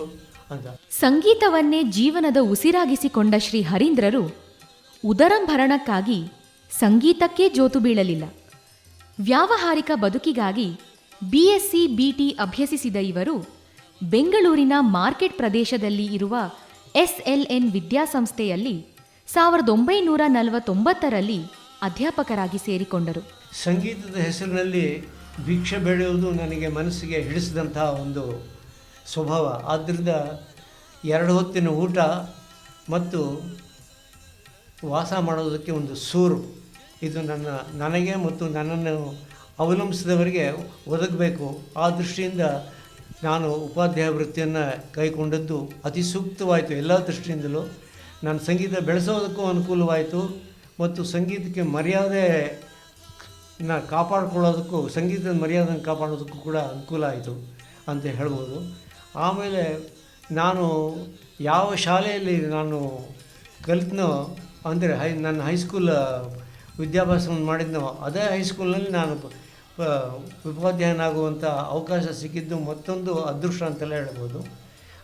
B: ಅಂತ.
A: ಸಂಗೀತವನ್ನೇ ಜೀವನದ ಉಸಿರಾಗಿಸಿಕೊಂಡ ಶ್ರೀ ಹರೀಂದ್ರರು ಉದರಂಭರಣಕ್ಕಾಗಿ ಸಂಗೀತಕ್ಕೇ ಜೋತು ಬೀಳಲಿಲ್ಲ. ವ್ಯಾವಹಾರಿಕ ಬದುಕಿಗಾಗಿ ಬಿಎಸ್ಸಿ ಬಿಟಿ ಅಭ್ಯಸಿಸಿದ ಇವರು ಬೆಂಗಳೂರಿನ ಮಾರ್ಕೆಟ್ ಪ್ರದೇಶದಲ್ಲಿ ಇರುವ ಎಸ್ಎಲ್ಎನ್ ವಿದ್ಯಾಸಂಸ್ಥೆಯಲ್ಲಿ ಸಾವಿರದ ಒಂಬೈನೂರ ನಲವತ್ತೊಂಬತ್ತರಲ್ಲಿ ಅಧ್ಯಾಪಕರಾಗಿ ಸೇರಿಕೊಂಡರು.
B: ಸಂಗೀತದ ಹೆಸರಿನಲ್ಲಿ ಭಿಕ್ಷೆ ಬೆಳೆಯುವುದು ನನಗೆ ಮನಸ್ಸಿಗೆ ಹಿಡಿಸಿದಂತಹ ಒಂದು ಸ್ವಭಾವ. ಆದ್ದರಿಂದ ಎರಡು ಹೊತ್ತಿನ ಊಟ ಮತ್ತು ವಾಸ ಮಾಡೋದಕ್ಕೆ ಒಂದು ಸೂರು. ಇದು ನನ್ನ, ನನಗೆ ಮತ್ತು ನನ್ನನ್ನು ಅವಲಂಬಿಸಿದವರಿಗೆ ಒದಗಬೇಕು. ಆ ದೃಷ್ಟಿಯಿಂದ ನಾನು ಉಪಾಧ್ಯಾಯ ವೃತ್ತಿಯನ್ನು ಕೈಗೊಂಡದ್ದು ಅತಿ ಸೂಕ್ತವಾಯಿತು ಎಲ್ಲ ದೃಷ್ಟಿಯಿಂದಲೂ. ನಾನು ಸಂಗೀತ ಬೆಳೆಸೋದಕ್ಕೂ ಅನುಕೂಲವಾಯಿತು ಮತ್ತು ಸಂಗೀತಕ್ಕೆ ಮರ್ಯಾದೆ ನ ಕಾಪಾಡ್ಕೊಳ್ಳೋದಕ್ಕೂ, ಸಂಗೀತದ ಮರ್ಯಾದೆಯನ್ನು ಕಾಪಾಡೋದಕ್ಕೂ ಕೂಡ ಅನುಕೂಲ ಆಯಿತು ಅಂತ ಹೇಳ್ಬೋದು. ಆಮೇಲೆ ನಾನು ಯಾವ ಶಾಲೆಯಲ್ಲಿ ನಾನು ಕಲಿತನೋ, ಅಂದರೆ ಹೈ, ನನ್ನ ಹೈಸ್ಕೂಲ್ ವಿದ್ಯಾಭ್ಯಾಸವನ್ನು ಮಾಡಿದ್ನೋ, ಅದೇ ಹೈಸ್ಕೂಲ್ನಲ್ಲಿ ನಾನು ಉಪಾಧ್ಯಾಯನಾಗುವಂಥ ಅವಕಾಶ ಸಿಕ್ಕಿದ್ದು ಮತ್ತೊಂದು ಅದೃಷ್ಟ ಅಂತೆಲ್ಲ ಹೇಳ್ಬೋದು.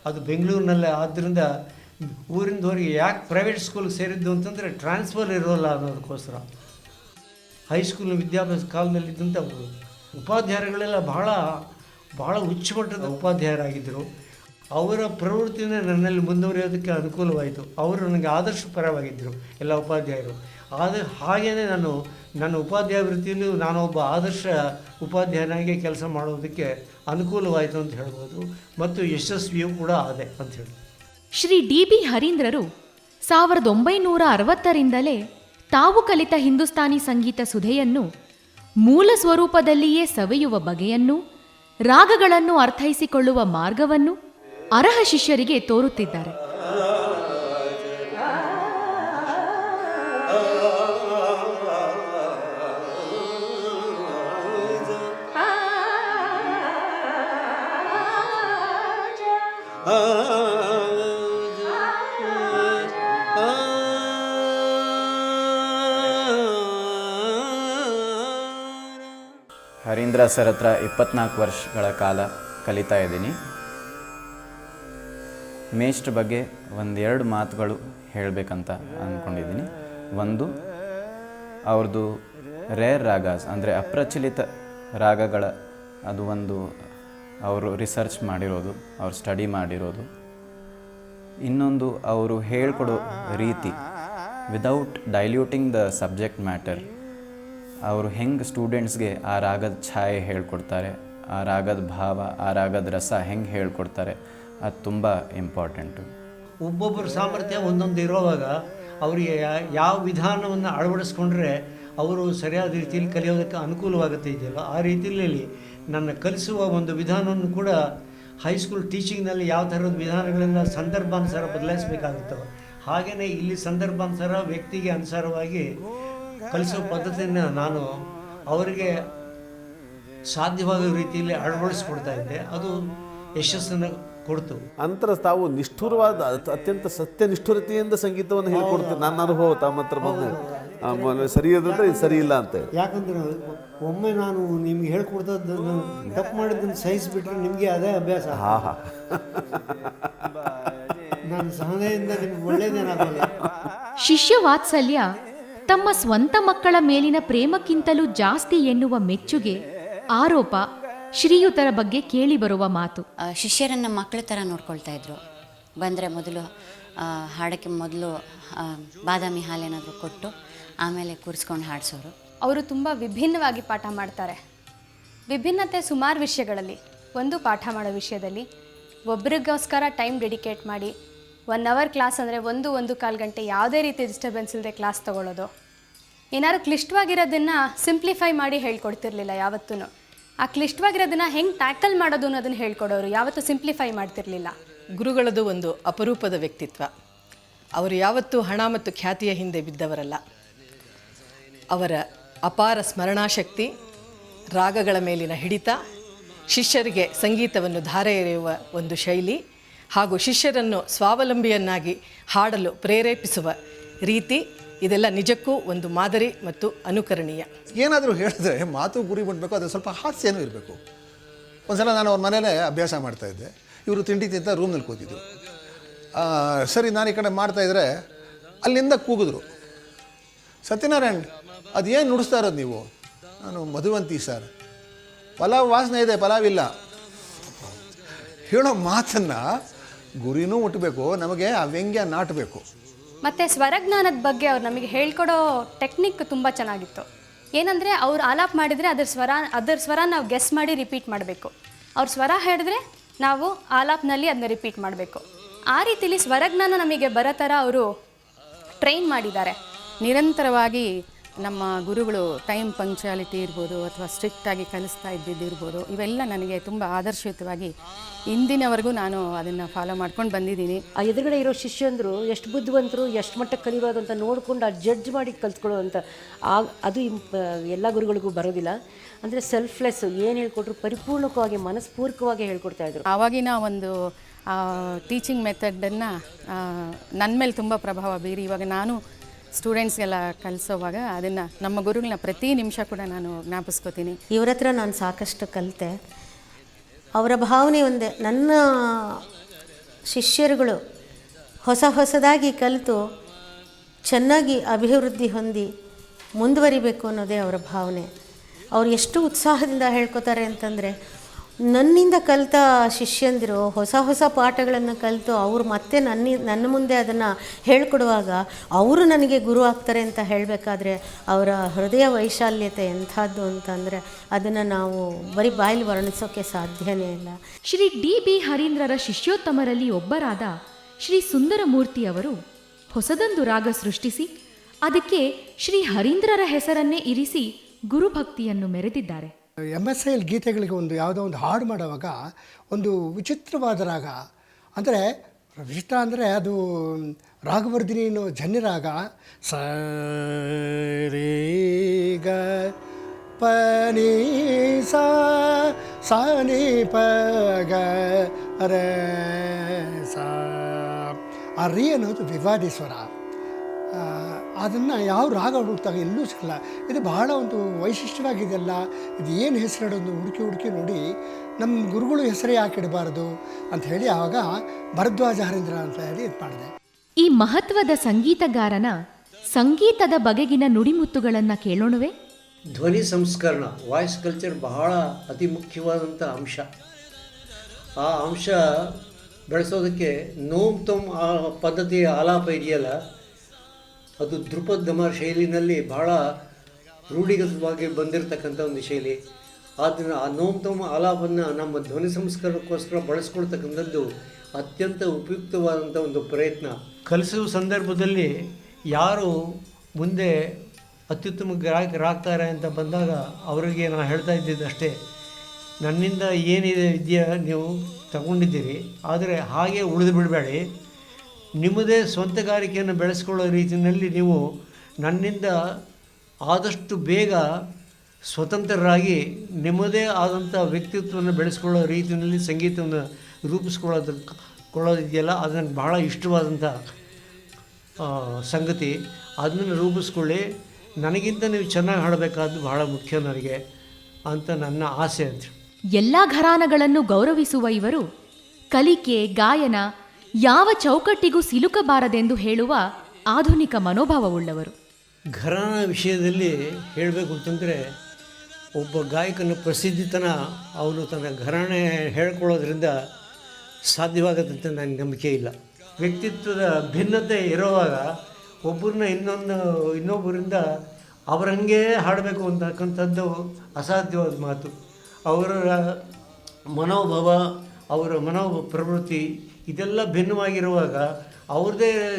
B: ಅದು ಬೆಂಗಳೂರಿನಲ್ಲೇ ಆದ್ದರಿಂದ ಊರಿಂದ ಹೊರಗೆ ಯಾಕೆ ಪ್ರೈವೇಟ್ ಸ್ಕೂಲ್ಗೆ ಸೇರಿದ್ದು ಅಂತಂದರೆ ಟ್ರಾನ್ಸ್ಫರ್ ಇರೋಲ್ಲ ಅನ್ನೋದಕ್ಕೋಸ್ಕರ. ಹೈಸ್ಕೂಲ್ ವಿದ್ಯಾಭ್ಯಾಸ ಕಾಲದಲ್ಲಿದ್ದಂಥ ಉಪಾಧ್ಯಾಯರುಗಳೆಲ್ಲ ಬಹಳ ಬಹಳ ಉಚ್ಚಮಟ್ಟದ ಉಪಾಧ್ಯಾಯರಾಗಿದ್ದರು ಅವರ ಪ್ರವೃತ್ತಿನೇ ನನ್ನಲ್ಲಿ ಮುಂದುವರಿಯೋದಕ್ಕೆ ಅನುಕೂಲವಾಯಿತು. ಅವರು ನನಗೆ ಆದರ್ಶ ಪರವಾಗಿದ್ದರು ಎಲ್ಲ ಉಪಾಧ್ಯಾಯರು. ಆದರೆ ಹಾಗೆಯೇ ನಾನು, ನನ್ನ ಉಪಾಧ್ಯಾಯ ವೃತ್ತಿಯಲ್ಲೂ ನಾನೊಬ್ಬ ಆದರ್ಶ ಉಪಾಧ್ಯಾಯನಾಗಿ ಕೆಲಸ ಮಾಡೋದಕ್ಕೆ ಅನುಕೂಲವಾಯಿತು ಅಂತ ಹೇಳ್ಬೋದು. ಮತ್ತು ಯಶಸ್ವಿಯೂ ಕೂಡ ಆದೆ ಅಂತ ಹೇಳಿ
A: ಶ್ರೀ ಡಿ ಬಿ ಹರೀಂದ್ರರು ಸಾವಿರದ ಒಂಬೈನೂರ ಅರವತ್ತರಿಂದಲೇ ತಾವು ಕಲಿತ ಹಿಂದೂಸ್ತಾನಿ ಸಂಗೀತ ಸುಧೆಯನ್ನು ಮೂಲ ಸ್ವರೂಪದಲ್ಲಿಯೇ ಸವೆಯುವ ಬಗೆಯನ್ನು, ರಾಗಗಳನ್ನು ಅರ್ಥೈಸಿಕೊಳ್ಳುವ ಮಾರ್ಗವನ್ನು ಅರ್ಹ ಶಿಷ್ಯರಿಗೆ ತೋರುತ್ತಿದ್ದಾರೆ.
E: ಹರೀಂದ್ರ ಸರ್ ಹತ್ರ ಇಪ್ಪತ್ನಾಲ್ಕು ವರ್ಷಗಳ ಕಾಲ ಕಲಿತಾ ಇದ್ದೀನಿ. ಮೇಷ್ಟ್ರ ಬಗ್ಗೆ ಒಂದೆರಡು ಮಾತುಗಳು ಹೇಳಬೇಕಂತ ಅಂದ್ಕೊಂಡಿದ್ದೀನಿ. ಒಂದು, ಅವ್ರದ್ದು ರೇರ್ ರಾಗಾಸ್ ಅಂದರೆ ಅಪ್ರಚಲಿತ ರಾಗಗಳ, ಅದು ಒಂದು ಅವರು ರಿಸರ್ಚ್ ಮಾಡಿರೋದು, ಅವ್ರು ಸ್ಟಡಿ ಮಾಡಿರೋದು. ಇನ್ನೊಂದು, ಅವರು ಹೇಳ್ಕೊಡೋ ರೀತಿ without diluting the subject matter ಅವರು ಹೆಂಗೆ ಸ್ಟೂಡೆಂಟ್ಸ್ಗೆ ಆ ರಾಗದ ಛಾಯೆ ಹೇಳ್ಕೊಡ್ತಾರೆ, ಆ ರಾಗದ ಭಾವ, ಆ ರಾಗದ ರಸ ಹೆಂಗೆ ಹೇಳ್ಕೊಡ್ತಾರೆ, ಅದು ತುಂಬ ಇಂಪಾರ್ಟೆಂಟು
B: ಒಬ್ಬೊಬ್ಬರ ಸಾಮರ್ಥ್ಯ ಒಂದೊಂದು ಇರೋವಾಗ ಅವರಿಗೆ ಯಾವ ವಿಧಾನವನ್ನು ಅಳವಡಿಸ್ಕೊಂಡ್ರೆ ಅವರು ಸರಿಯಾದ ರೀತಿಯಲ್ಲಿ ಕಲಿಯೋದಕ್ಕೆ ಅನುಕೂಲವಾಗುತ್ತೆ ಇದೆಯಲ್ಲ ಆ ರೀತಿಯಲ್ಲಿ ನನ್ನ ಕಲಿಸುವ ಒಂದು ವಿಧಾನವನ್ನು ಕೂಡ ಹೈಸ್ಕೂಲ್ ಟೀಚಿಂಗ್ನಲ್ಲಿ ಯಾವ ಥರದ ವಿಧಾನಗಳನ್ನು ಸಂದರ್ಭಾನುಸಾರ ಬದಲಾಯಿಸಬೇಕಾಗುತ್ತವೆ ಹಾಗೆಯೇ ಇಲ್ಲಿ ಸಂದರ್ಭಾನುಸಾರ ವ್ಯಕ್ತಿಗೆ ಅನುಸಾರವಾಗಿ ಕಲಿಸುವ ಪದ್ಧತಿಯನ್ನು ನಾನು ಅವರಿಗೆ ಸಾಧ್ಯವಾಗೋ ರೀತಿಯಲ್ಲಿ ಅಳವಡಿಸ್ಕೊಡ್ತಾ ಇದ್ದೆ. ಅದು ಯಶಸ್ಸನ್ನು ಕೊಡ್ತು.
C: ಅಂತರ ತಾವು ನಿಷ್ಠುರವಾದ ಅತ್ಯಂತ ಸತ್ಯ ನಿಷ್ಠುರತೆಯಿಂದ ಸಂಗೀತವನ್ನು ಹೇಳ್ಕೊಡ್ತೀನಿ ನನ್ನ ಅನುಭವ ತಮ್ಮ ಹತ್ರ ಬಂದು. ಸರಿ ಇದ್ರೆ ಇದು ಸರಿ ಇಲ್ಲ ಅಂತ.
B: ಯಾಕಂದ್ರೆ ಒಮ್ಮೆ ನಾನು ನಿಮ್ಗೆ ಹೇಳ್ಕೊಡ್ತದ್ದನ್ನು ತಪ್ಪು ಮಾಡಿದ್ದನ್ನು ಸಹಿಸಿಬಿಟ್ರೆ ನಿಮಗೆ ಅದೇ ಅಭ್ಯಾಸ.
C: ಹಾ ಹಾ.
B: ನಾನು ಸಹನೆಯಿಂದ ನಿಮ್ಗೆ ಒಳ್ಳೇದೇನಾಗಲ್ಲ
A: ಶಿಷ್ಯ ವಾತ್ಸಲ್ಯ ತಮ್ಮ ಸ್ವಂತ ಮಕ್ಕಳ ಮೇಲಿನ ಪ್ರೇಮಕ್ಕಿಂತಲೂ ಜಾಸ್ತಿ ಎನ್ನುವ ಮೆಚ್ಚುಗೆ ಆರೋಪ ಶ್ರೀಯುತರ ಬಗ್ಗೆ ಕೇಳಿಬರುವ ಮಾತು.
F: ಶಿಷ್ಯರನ್ನ ಮಕ್ಕಳ ಥರ ನೋಡ್ಕೊಳ್ತಾ ಇದ್ರು. ಬಂದರೆ ಮೊದಲು ಹಾಡಕ್ಕೆ ಮೊದಲು ಬಾದಾಮಿ ಹಾಲೇನಾದರೂ ಕೊಟ್ಟು ಆಮೇಲೆ ಕೂರಿಸ್ಕೊಂಡು ಹಾಡಿಸೋರು.
G: ಅವರು ತುಂಬ ವಿಭಿನ್ನವಾಗಿ ಪಾಠ ಮಾಡ್ತಾರೆ. ವಿಭಿನ್ನತೆ ಸುಮಾರು ವಿಷಯಗಳಲ್ಲಿ. ಒಂದು ಪಾಠ ಮಾಡೋ ವಿಷಯದಲ್ಲಿ ಒಬ್ರಿಗೋಸ್ಕರ ಟೈಮ್ ಡೆಡಿಕೇಟ್ ಮಾಡಿ ಒನ್ ಅವರ್ ಕ್ಲಾಸ್ ಅಂದರೆ ಒಂದು ಒಂದು ಕಾಲು ಗಂಟೆ ಯಾವುದೇ ರೀತಿ ಡಿಸ್ಟರ್ಬೆನ್ಸ್ ಇಲ್ಲದೆ ಕ್ಲಾಸ್ ತೊಗೊಳ್ಳೋದು. ಏನಾದ್ರು ಕ್ಲಿಷ್ಟವಾಗಿರೋದನ್ನು ಸಿಂಪ್ಲಿಫೈ ಮಾಡಿ ಹೇಳ್ಕೊಡ್ತಿರ್ಲಿಲ್ಲ ಯಾವತ್ತೂ ಆ ಕ್ಲಿಷ್ಟವಾಗಿರೋದನ್ನು ಹೆಂಗೆ ಟ್ಯಾಕಲ್ ಮಾಡೋದು ಅನ್ನೋದನ್ನು ಹೇಳ್ಕೊಡೋರು ಯಾವತ್ತೂ ಸಿಂಪ್ಲಿಫೈ ಮಾಡ್ತಿರ್ಲಿಲ್ಲ.
H: ಗುರುಗಳದು ಒಂದು ಅಪರೂಪದ ವ್ಯಕ್ತಿತ್ವ. ಅವರು ಯಾವತ್ತೂ ಹಣ ಮತ್ತು ಖ್ಯಾತಿಯ ಹಿಂದೆ ಬಿದ್ದವರಲ್ಲ. ಅವರ ಅಪಾರ ಸ್ಮರಣಾಶಕ್ತಿ, ರಾಗಗಳ ಮೇಲಿನ ಹಿಡಿತ, ಶಿಷ್ಯರಿಗೆ ಸಂಗೀತವನ್ನು ಧಾರೆ ಎರೆಯುವ ಒಂದು ಶೈಲಿ ಹಾಗೂ ಶಿಷ್ಯರನ್ನು ಸ್ವಾವಲಂಬಿಯನ್ನಾಗಿ ಹಾಡಲು ಪ್ರೇರೇಪಿಸುವ ರೀತಿ ಇದೆಲ್ಲ ನಿಜಕ್ಕೂ ಒಂದು ಮಾದರಿ ಮತ್ತು ಅನುಕರಣೀಯ.
I: ಏನಾದರೂ ಹೇಳಿದ್ರೆ ಮಾತು ಗುರಿ ಮುಟ್ಟಬೇಕು ಅದು ಸ್ವಲ್ಪ ಹಾಸ್ಯನೂ ಇರಬೇಕು. ಒಂದ್ಸಲ ನಾನು ಅವ್ರ ಮನೇಲೇ ಅಭ್ಯಾಸ ಮಾಡ್ತಾಯಿದ್ದೆ ಇವರು ತಿಂಡಿ ತಿಂತ ರೂಮ್ನಲ್ಲಿ ಕೂತಿದ್ರು. ಸರಿ, ನಾನು ಈ ಕಡೆ ಮಾಡ್ತಾಯಿದ್ರೆ ಅಲ್ಲಿಂದ ಕೂಗಿದ್ರು. ಸತ್ಯನಾರಾಯಣ್, ಅದೇನು ನುಡಿಸ್ತಾ ಇರೋದು ನೀವು? ನಾನು ಮಧುವಂತಿ ಸರ್. ಪಲಾವ್ ವಾಸನೆ ಇದೆ, ಪಲಾವ್ ಹೇಳೋ ಮಾತನ್ನು ಗುರಿನೂ ಮುಟ್ಟಬೇಕು ನಮಗೆ ಆ ವ್ಯಂಗ್ಯ ನಾಟಬೇಕು.
G: ಮತ್ತು ಸ್ವರಜ್ಞಾನದ ಬಗ್ಗೆ ಅವ್ರು ನಮಗೆ ಹೇಳ್ಕೊಡೋ ಟೆಕ್ನಿಕ್ ತುಂಬ ಚೆನ್ನಾಗಿತ್ತು. ಏನಂದರೆ ಅವ್ರು ಆಲಾಪ್ ಮಾಡಿದರೆ ಅದ್ರ ಸ್ವರ ಅದ್ರ ಸ್ವರ ನಾವು ಗೆಸ್ ಮಾಡಿ ರಿಪೀಟ್ ಮಾಡಬೇಕು. ಅವ್ರ ಸ್ವರ ಹೇಳಿದ್ರೆ ನಾವು ಆಲಾಪ್ನಲ್ಲಿ ಅದನ್ನ ರಿಪೀಟ್ ಮಾಡಬೇಕು. ಆ ರೀತಿಲಿ ಸ್ವರಜ್ಞಾನ ನಮಗೆ ಬರೋ ಥರ ಅವರು ಟ್ರೈನ್ ಮಾಡಿದ್ದಾರೆ.
J: ನಿರಂತರವಾಗಿ ನಮ್ಮ ಗುರುಗಳು ಟೈಮ್ ಪಂಕ್ಚುಯಾಲಿಟಿ ಇರ್ಬೋದು ಅಥವಾ ಸ್ಟ್ರಿಕ್ಟಾಗಿ ಕಲಿಸ್ತಾ ಇದ್ದಿದ್ದಿರ್ಬೋದು ಇವೆಲ್ಲ ನನಗೆ ತುಂಬ ಆದರ್ಶಯುತವಾಗಿ ಇಂದಿನವರೆಗೂ ನಾನು ಅದನ್ನು ಫಾಲೋ ಮಾಡ್ಕೊಂಡು ಬಂದಿದ್ದೀನಿ.
K: ಆ ಎದುರುಗಡೆ ಇರೋ ಶಿಷ್ಯಂದರು ಎಷ್ಟು ಬುದ್ಧಿವಂತರು ಎಷ್ಟು ಮಟ್ಟಕ್ಕೆ ಕಲಿಬೋದು ಅಂತ ನೋಡಿಕೊಂಡು ಆ ಜಡ್ಜ್ ಮಾಡಿ ಕಲ್ತ್ಕೊಳ್ಳುವಂಥ ಆ ಅದು ಇಂಪ್ ಎಲ್ಲ ಗುರುಗಳಿಗೂ ಬರೋದಿಲ್ಲ. ಅಂದರೆ ಸೆಲ್ಫ್ಲೆಸ್ ಏನು ಹೇಳ್ಕೊಟ್ರು ಪರಿಪೂರ್ಣಕವಾಗಿ ಮನಸ್ಪೂರ್ವಕವಾಗಿ ಹೇಳ್ಕೊಡ್ತಾ ಇದ್ರು.
J: ಆವಾಗಿನ ಒಂದು ಟೀಚಿಂಗ್ ಮೆಥಡನ್ನು ನನ್ನ ಮೇಲೆ ತುಂಬ ಪ್ರಭಾವ ಬೀರಿ ಇವಾಗ ನಾನು ಸ್ಟೂಡೆಂಟ್ಸ್ಗೆಲ್ಲ ಕಲಿಸೋವಾಗ ಅದನ್ನು ನಮ್ಮ ಗುರುಗಳನ್ನ ಪ್ರತಿ ನಿಮಿಷ ಕೂಡ ನಾನು ಜ್ಞಾಪಿಸ್ಕೋತೀನಿ.
K: ಇವ್ರ ಹತ್ರ ನಾನು ಸಾಕಷ್ಟು ಕಲಿತೆ. ಅವರ ಭಾವನೆ ಒಂದೇ, ನನ್ನ ಶಿಷ್ಯರುಗಳು ಹೊಸ ಹೊಸದಾಗಿ ಕಲಿತು ಚೆನ್ನಾಗಿ ಅಭಿವೃದ್ಧಿ ಹೊಂದಿ ಮುಂದುವರಿಬೇಕು ಅನ್ನೋದೇ ಅವರ ಭಾವನೆ. ಅವ್ರು ಎಷ್ಟು ಉತ್ಸಾಹದಿಂದ ಹೇಳ್ಕೊತಾರೆ ಅಂತಂದರೆ ನನ್ನಿಂದ ಕಲಿತ ಶಿಷ್ಯಂದಿರು ಹೊಸ ಹೊಸ ಪಾಠಗಳನ್ನು ಕಲಿತು ಅವರು ಮತ್ತೆ ನನ್ನ ನನ್ನ ಮುಂದೆ ಅದನ್ನು ಹೇಳ್ಕೊಡುವಾಗ ಅವರು ನನಗೆ ಗುರು ಆಗ್ತಾರೆ ಅಂತ ಹೇಳಬೇಕಾದ್ರೆ ಅವರ ಹೃದಯ ವೈಶಾಲ್ಯತೆ ಎಂಥದ್ದು ಅಂತಂದರೆ ಅದನ್ನು ನಾವು ಬರೀ ಬಾಯಲ್ಲಿ ವರ್ಣಿಸೋಕ್ಕೆ ಸಾಧ್ಯನೇ ಇಲ್ಲ.
A: ಶ್ರೀ ಡಿ ಬಿ ಹರೀಂದ್ರರ ಶಿಷ್ಯೋತ್ತಮರಲ್ಲಿ ಒಬ್ಬರಾದ ಶ್ರೀ ಸುಂದರಮೂರ್ತಿಯವರು ಹೊಸದೊಂದು ರಾಗ ಸೃಷ್ಟಿಸಿ, ಅದಕ್ಕೆ ಶ್ರೀ ಹರೀಂದ್ರರ ಹೆಸರನ್ನೇ ಇರಿಸಿ ಗುರುಭಕ್ತಿಯನ್ನು ಮೆರೆದಿದ್ದಾರೆ.
L: ಎಂ ಎಸ್ ಐ ಎಲ್ ಗೀತೆಗಳಿಗೆ ಒಂದು ಯಾವುದೋ ಒಂದು ಹಾಡು ಮಾಡುವಾಗ ಒಂದು ವಿಚಿತ್ರವಾದ ರಾಗ. ಅಂದರೆ ವಿಚಿತ್ರ ಅಂದರೆ ಅದು ರಾಗವರ್ಧಿನಿ ಅನ್ನೋ ಜನ್ಯ ರಾಗ. ಸ, ರೀ, ಗ, ಪ, ನೀ, ಸಾ ಸಾ, ನೀ, ಪ, ಗ, ರ, ಸಾ. ಆ ರೀ ಅನ್ನೋದು ವಿವಾದಿ ಸ್ವರ. ಅದನ್ನು ಯಾವ ರಾಗ ಹುಡುಕ್ತಾಗ ಎಲ್ಲೂ ಸಿಗಲ್ಲ. ಇದು ಬಹಳ ಒಂದು ವೈಶಿಷ್ಟ್ಯವಾಗಿದೆಯಲ್ಲ ಇದು ಏನು ಹೆಸರಿಡೋದು ಹುಡುಕಿ ಹುಡುಕಿ ನೋಡಿ ನಮ್ಮ ಗುರುಗಳು ಹೆಸರೇ ಯಾಕೆ ಇಡಬಾರ್ದು ಅಂತ ಹೇಳಿ ಆವಾಗ ಭರದ್ವಾಜ ಹರೀಂದ್ರ ಅಂತ ಹೇಳಿ ಇದು ಮಾಡಿದೆ
A: ಈ ಮಹತ್ವದ ಸಂಗೀತಗಾರನ ಸಂಗೀತದ ಬಗೆಗಿನ ನುಡಿಮುತ್ತುಗಳನ್ನು ಕೇಳೋಣವೇ.
B: ಧ್ವನಿ ಸಂಸ್ಕರಣ ವಾಯ್ಸ್ ಕಲ್ಚರ್ ಬಹಳ ಅತಿ ಮುಖ್ಯವಾದಂಥ ಅಂಶ. ಆ ಅಂಶ ಬೆಳೆಸೋದಕ್ಕೆ ನೋಮ್ ತೊಮ್ ಆ ಪದ್ಧತಿಯ ಆಲಾಪ ಇದೆಯಲ್ಲ? ಅದು ಧ್ರುಪದ್ ಧಮಾರ್ ಶೈಲಿನಲ್ಲಿ ಬಹಳ ರೂಢಿಗತವಾಗಿ ಬಂದಿರತಕ್ಕಂಥ ಒಂದು ಶೈಲಿ. ಆದ್ದರಿಂದ ಆ ನೋಮ್ ತೋಮ ಆಲಾಪನ್ನು ನಮ್ಮ ಧ್ವನಿ ಸಂಸ್ಕಾರಕ್ಕೋಸ್ಕರ ಬಳಸ್ಕೊಳ್ತಕ್ಕಂಥದ್ದು ಅತ್ಯಂತ ಉಪಯುಕ್ತವಾದಂಥ ಒಂದು ಪ್ರಯತ್ನ. ಕಲಿಸುವ ಸಂದರ್ಭದಲ್ಲಿ ಯಾರು ಮುಂದೆ ಅತ್ಯುತ್ತಮ ಗ್ರಾಹಕರಾಗ್ತಾರೆ ಅಂತ ಬಂದಾಗ ಅವರಿಗೆ ನಾನು ಹೇಳ್ತಾ ಇದ್ದಿದ್ದು ಅಷ್ಟೇ. ನನ್ನಿಂದ ಏನಿದೆ ವಿದ್ಯೆ ನೀವು ತಗೊಂಡಿದ್ದೀರಿ, ಆದರೆ ಹಾಗೆ ಉಳಿದು ಬಿಡಬೇಡಿ. ನಿಮ್ಮದೇ ಸ್ವಂತಗಾರಿಕೆಯನ್ನು ಬೆಳೆಸ್ಕೊಳ್ಳೋ ರೀತಿಯಲ್ಲಿ ನೀವು ನನ್ನಿಂದ ಆದಷ್ಟು ಬೇಗ ಸ್ವತಂತ್ರರಾಗಿ ನಿಮ್ಮದೇ ಆದಂಥ ವ್ಯಕ್ತಿತ್ವವನ್ನು ಬೆಳೆಸ್ಕೊಳ್ಳೋ ರೀತಿಯಲ್ಲಿ ಸಂಗೀತವನ್ನು ರೂಪಿಸ್ಕೊಳ್ಳೋದ್ರ ಕೊಳ್ಳೋದಿದೆಯಲ್ಲ, ಅದನ್ನು ಬಹಳ ಇಷ್ಟವಾದಂಥ ಸಂಗತಿ. ಅದನ್ನು ರೂಪಿಸ್ಕೊಳ್ಳಿ. ನನಗಿಂತ ನೀವು ಚೆನ್ನಾಗಿ ಹಾಡಬೇಕಾದ್ದು ಬಹಳ ಮುಖ್ಯ ನನಗೆ ಅಂತ ನನ್ನ ಆಸೆ ಅಂತ
A: ಎಲ್ಲ ಘರಾನಗಳನ್ನು ಗೌರವಿಸುವ ಇವರು ಕಲಿಕೆ, ಗಾಯನ ಯಾವ ಚೌಕಟ್ಟಿಗೂ ಸಿಲುಕಬಾರದೆಂದು ಹೇಳುವ ಆಧುನಿಕ ಮನೋಭಾವವುಳ್ಳವರು.
B: ಘರಾನ ವಿಷಯದಲ್ಲಿ ಹೇಳಬೇಕು ಅಂತಂದರೆ, ಒಬ್ಬ ಗಾಯಕನ ಪ್ರಸಿದ್ಧಿತನ ಅವನು ತನ್ನ ಘರಾಣೆ ಹೇಳ್ಕೊಳ್ಳೋದ್ರಿಂದ ಸಾಧ್ಯವಾಗತ್ತಂತ ನನಗೆ ನಂಬಿಕೆ ಇಲ್ಲ. ವ್ಯಕ್ತಿತ್ವದ ಭಿನ್ನತೆ ಇರುವಾಗ ಒಬ್ಬರನ್ನ ಇನ್ನೊಂದು, ಇನ್ನೊಬ್ಬರಿಂದ ಅವರಂಗೆ ಹಾಡಬೇಕು ಅಂತಕ್ಕಂಥದ್ದು ಅಸಾಧ್ಯವಾದ ಮಾತು. ಅವರ ಮನೋಭಾವ, ಅವರ ಮನೋ ಪ್ರವೃತ್ತಿ ಇದೆಲ್ಲ ಭಿನ್ನವಾಗಿರುವಾಗ ಅವ್ರದ್ದೇ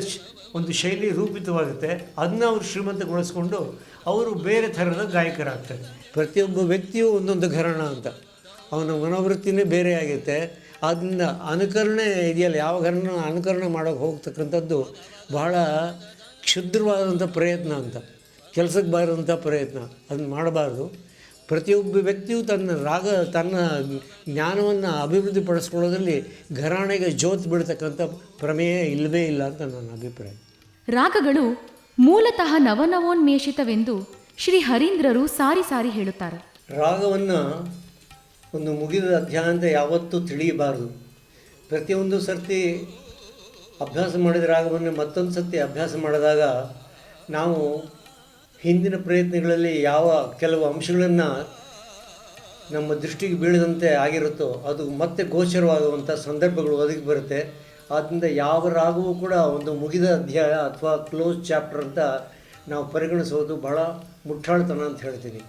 B: ಒಂದು ಶೈಲಿ ರೂಪಿತವಾಗುತ್ತೆ. ಅದನ್ನ ಅವರು ಶ್ರೀಮಂತಗೊಳಿಸ್ಕೊಂಡು ಅವರು ಬೇರೆ ಥರದ ಗಾಯಕರಾಗ್ತಾರೆ. ಪ್ರತಿಯೊಬ್ಬ ವ್ಯಕ್ತಿಯೂ ಒಂದೊಂದು ಘರಣ ಅಂತ. ಅವನ ಮನೋವೃತ್ತಿನೇ ಬೇರೆ ಆಗುತ್ತೆ. ಅದನ್ನ ಅನುಕರಣೆ ಇದೆಯಲ್ಲ, ಯಾವ ಘರಣ ಅನುಕರಣೆ ಮಾಡೋಕ್ಕೆ ಹೋಗ್ತಕ್ಕಂಥದ್ದು ಬಹಳ ಕ್ಷುದ್ರವಾದಂಥ ಪ್ರಯತ್ನ ಅಂತ. ಕೆಲಸಕ್ಕೆ ಬಾರದಂಥ ಪ್ರಯತ್ನ. ಅದನ್ನ ಮಾಡಬಾರ್ದು. ಪ್ರತಿಯೊಬ್ಬ ವ್ಯಕ್ತಿಯು ತನ್ನ ರಾಗ ತನ್ನ ಜ್ಞಾನವನ್ನು ಅಭಿವೃದ್ಧಿಪಡಿಸ್ಕೊಳ್ಳೋದ್ರಲ್ಲಿ ಘರಾಣೆಗೆ ಜೋತ್ ಬಿಡ್ತಕ್ಕಂಥ ಪ್ರಮೇಯ ಇಲ್ಲವೇ ಇಲ್ಲ ಅಂತ ನನ್ನ ಅಭಿಪ್ರಾಯ.
A: ರಾಗಗಳು ಮೂಲತಃ ನವನವೋನ್ಮೇಷಿತವೆಂದು ಶ್ರೀ ಹರೀಂದ್ರರು ಸಾರಿ ಸಾರಿ ಹೇಳುತ್ತಾರೆ.
B: ರಾಗವನ್ನು ಒಂದು ಮುಗಿದ ಅಧ್ಯಯನದ ಅಂತ ಯಾವತ್ತೂ ತಿಳಿಯಬಾರದು. ಪ್ರತಿಯೊಂದು ಸರ್ತಿ ಅಭ್ಯಾಸ ಮಾಡಿದ ರಾಗವನ್ನು ಮತ್ತೊಂದು ಸರ್ತಿ ಅಭ್ಯಾಸ ಮಾಡಿದಾಗ ನಾವು ಹಿಂದಿನ ಪ್ರಯತ್ನಗಳಲ್ಲಿ ಯಾವ ಕೆಲವು ಅಂಶಗಳನ್ನು ನಮ್ಮ ದೃಷ್ಟಿಗೆ ಬೀಳದಂತೆ ಆಗಿರುತ್ತೋ ಅದು ಮತ್ತೆ ಗೋಚರವಾಗುವಂಥ ಸಂದರ್ಭಗಳು ಒದಗಿ ಬರುತ್ತೆ. ಆದ್ದರಿಂದ ಯಾವ ರಾಗವೂ ಕೂಡ ಒಂದು ಮುಗಿದ ಅಧ್ಯಾಯ ಅಥವಾ ಕ್ಲೋಸ್ ಚಾಪ್ಟರ್ ಅಂತ ನಾವು ಪರಿಗಣಿಸೋದು ಬಹಳ ಮುಟ್ಟಾಳ್ತನ ಅಂತ ಹೇಳ್ತೀನಿ.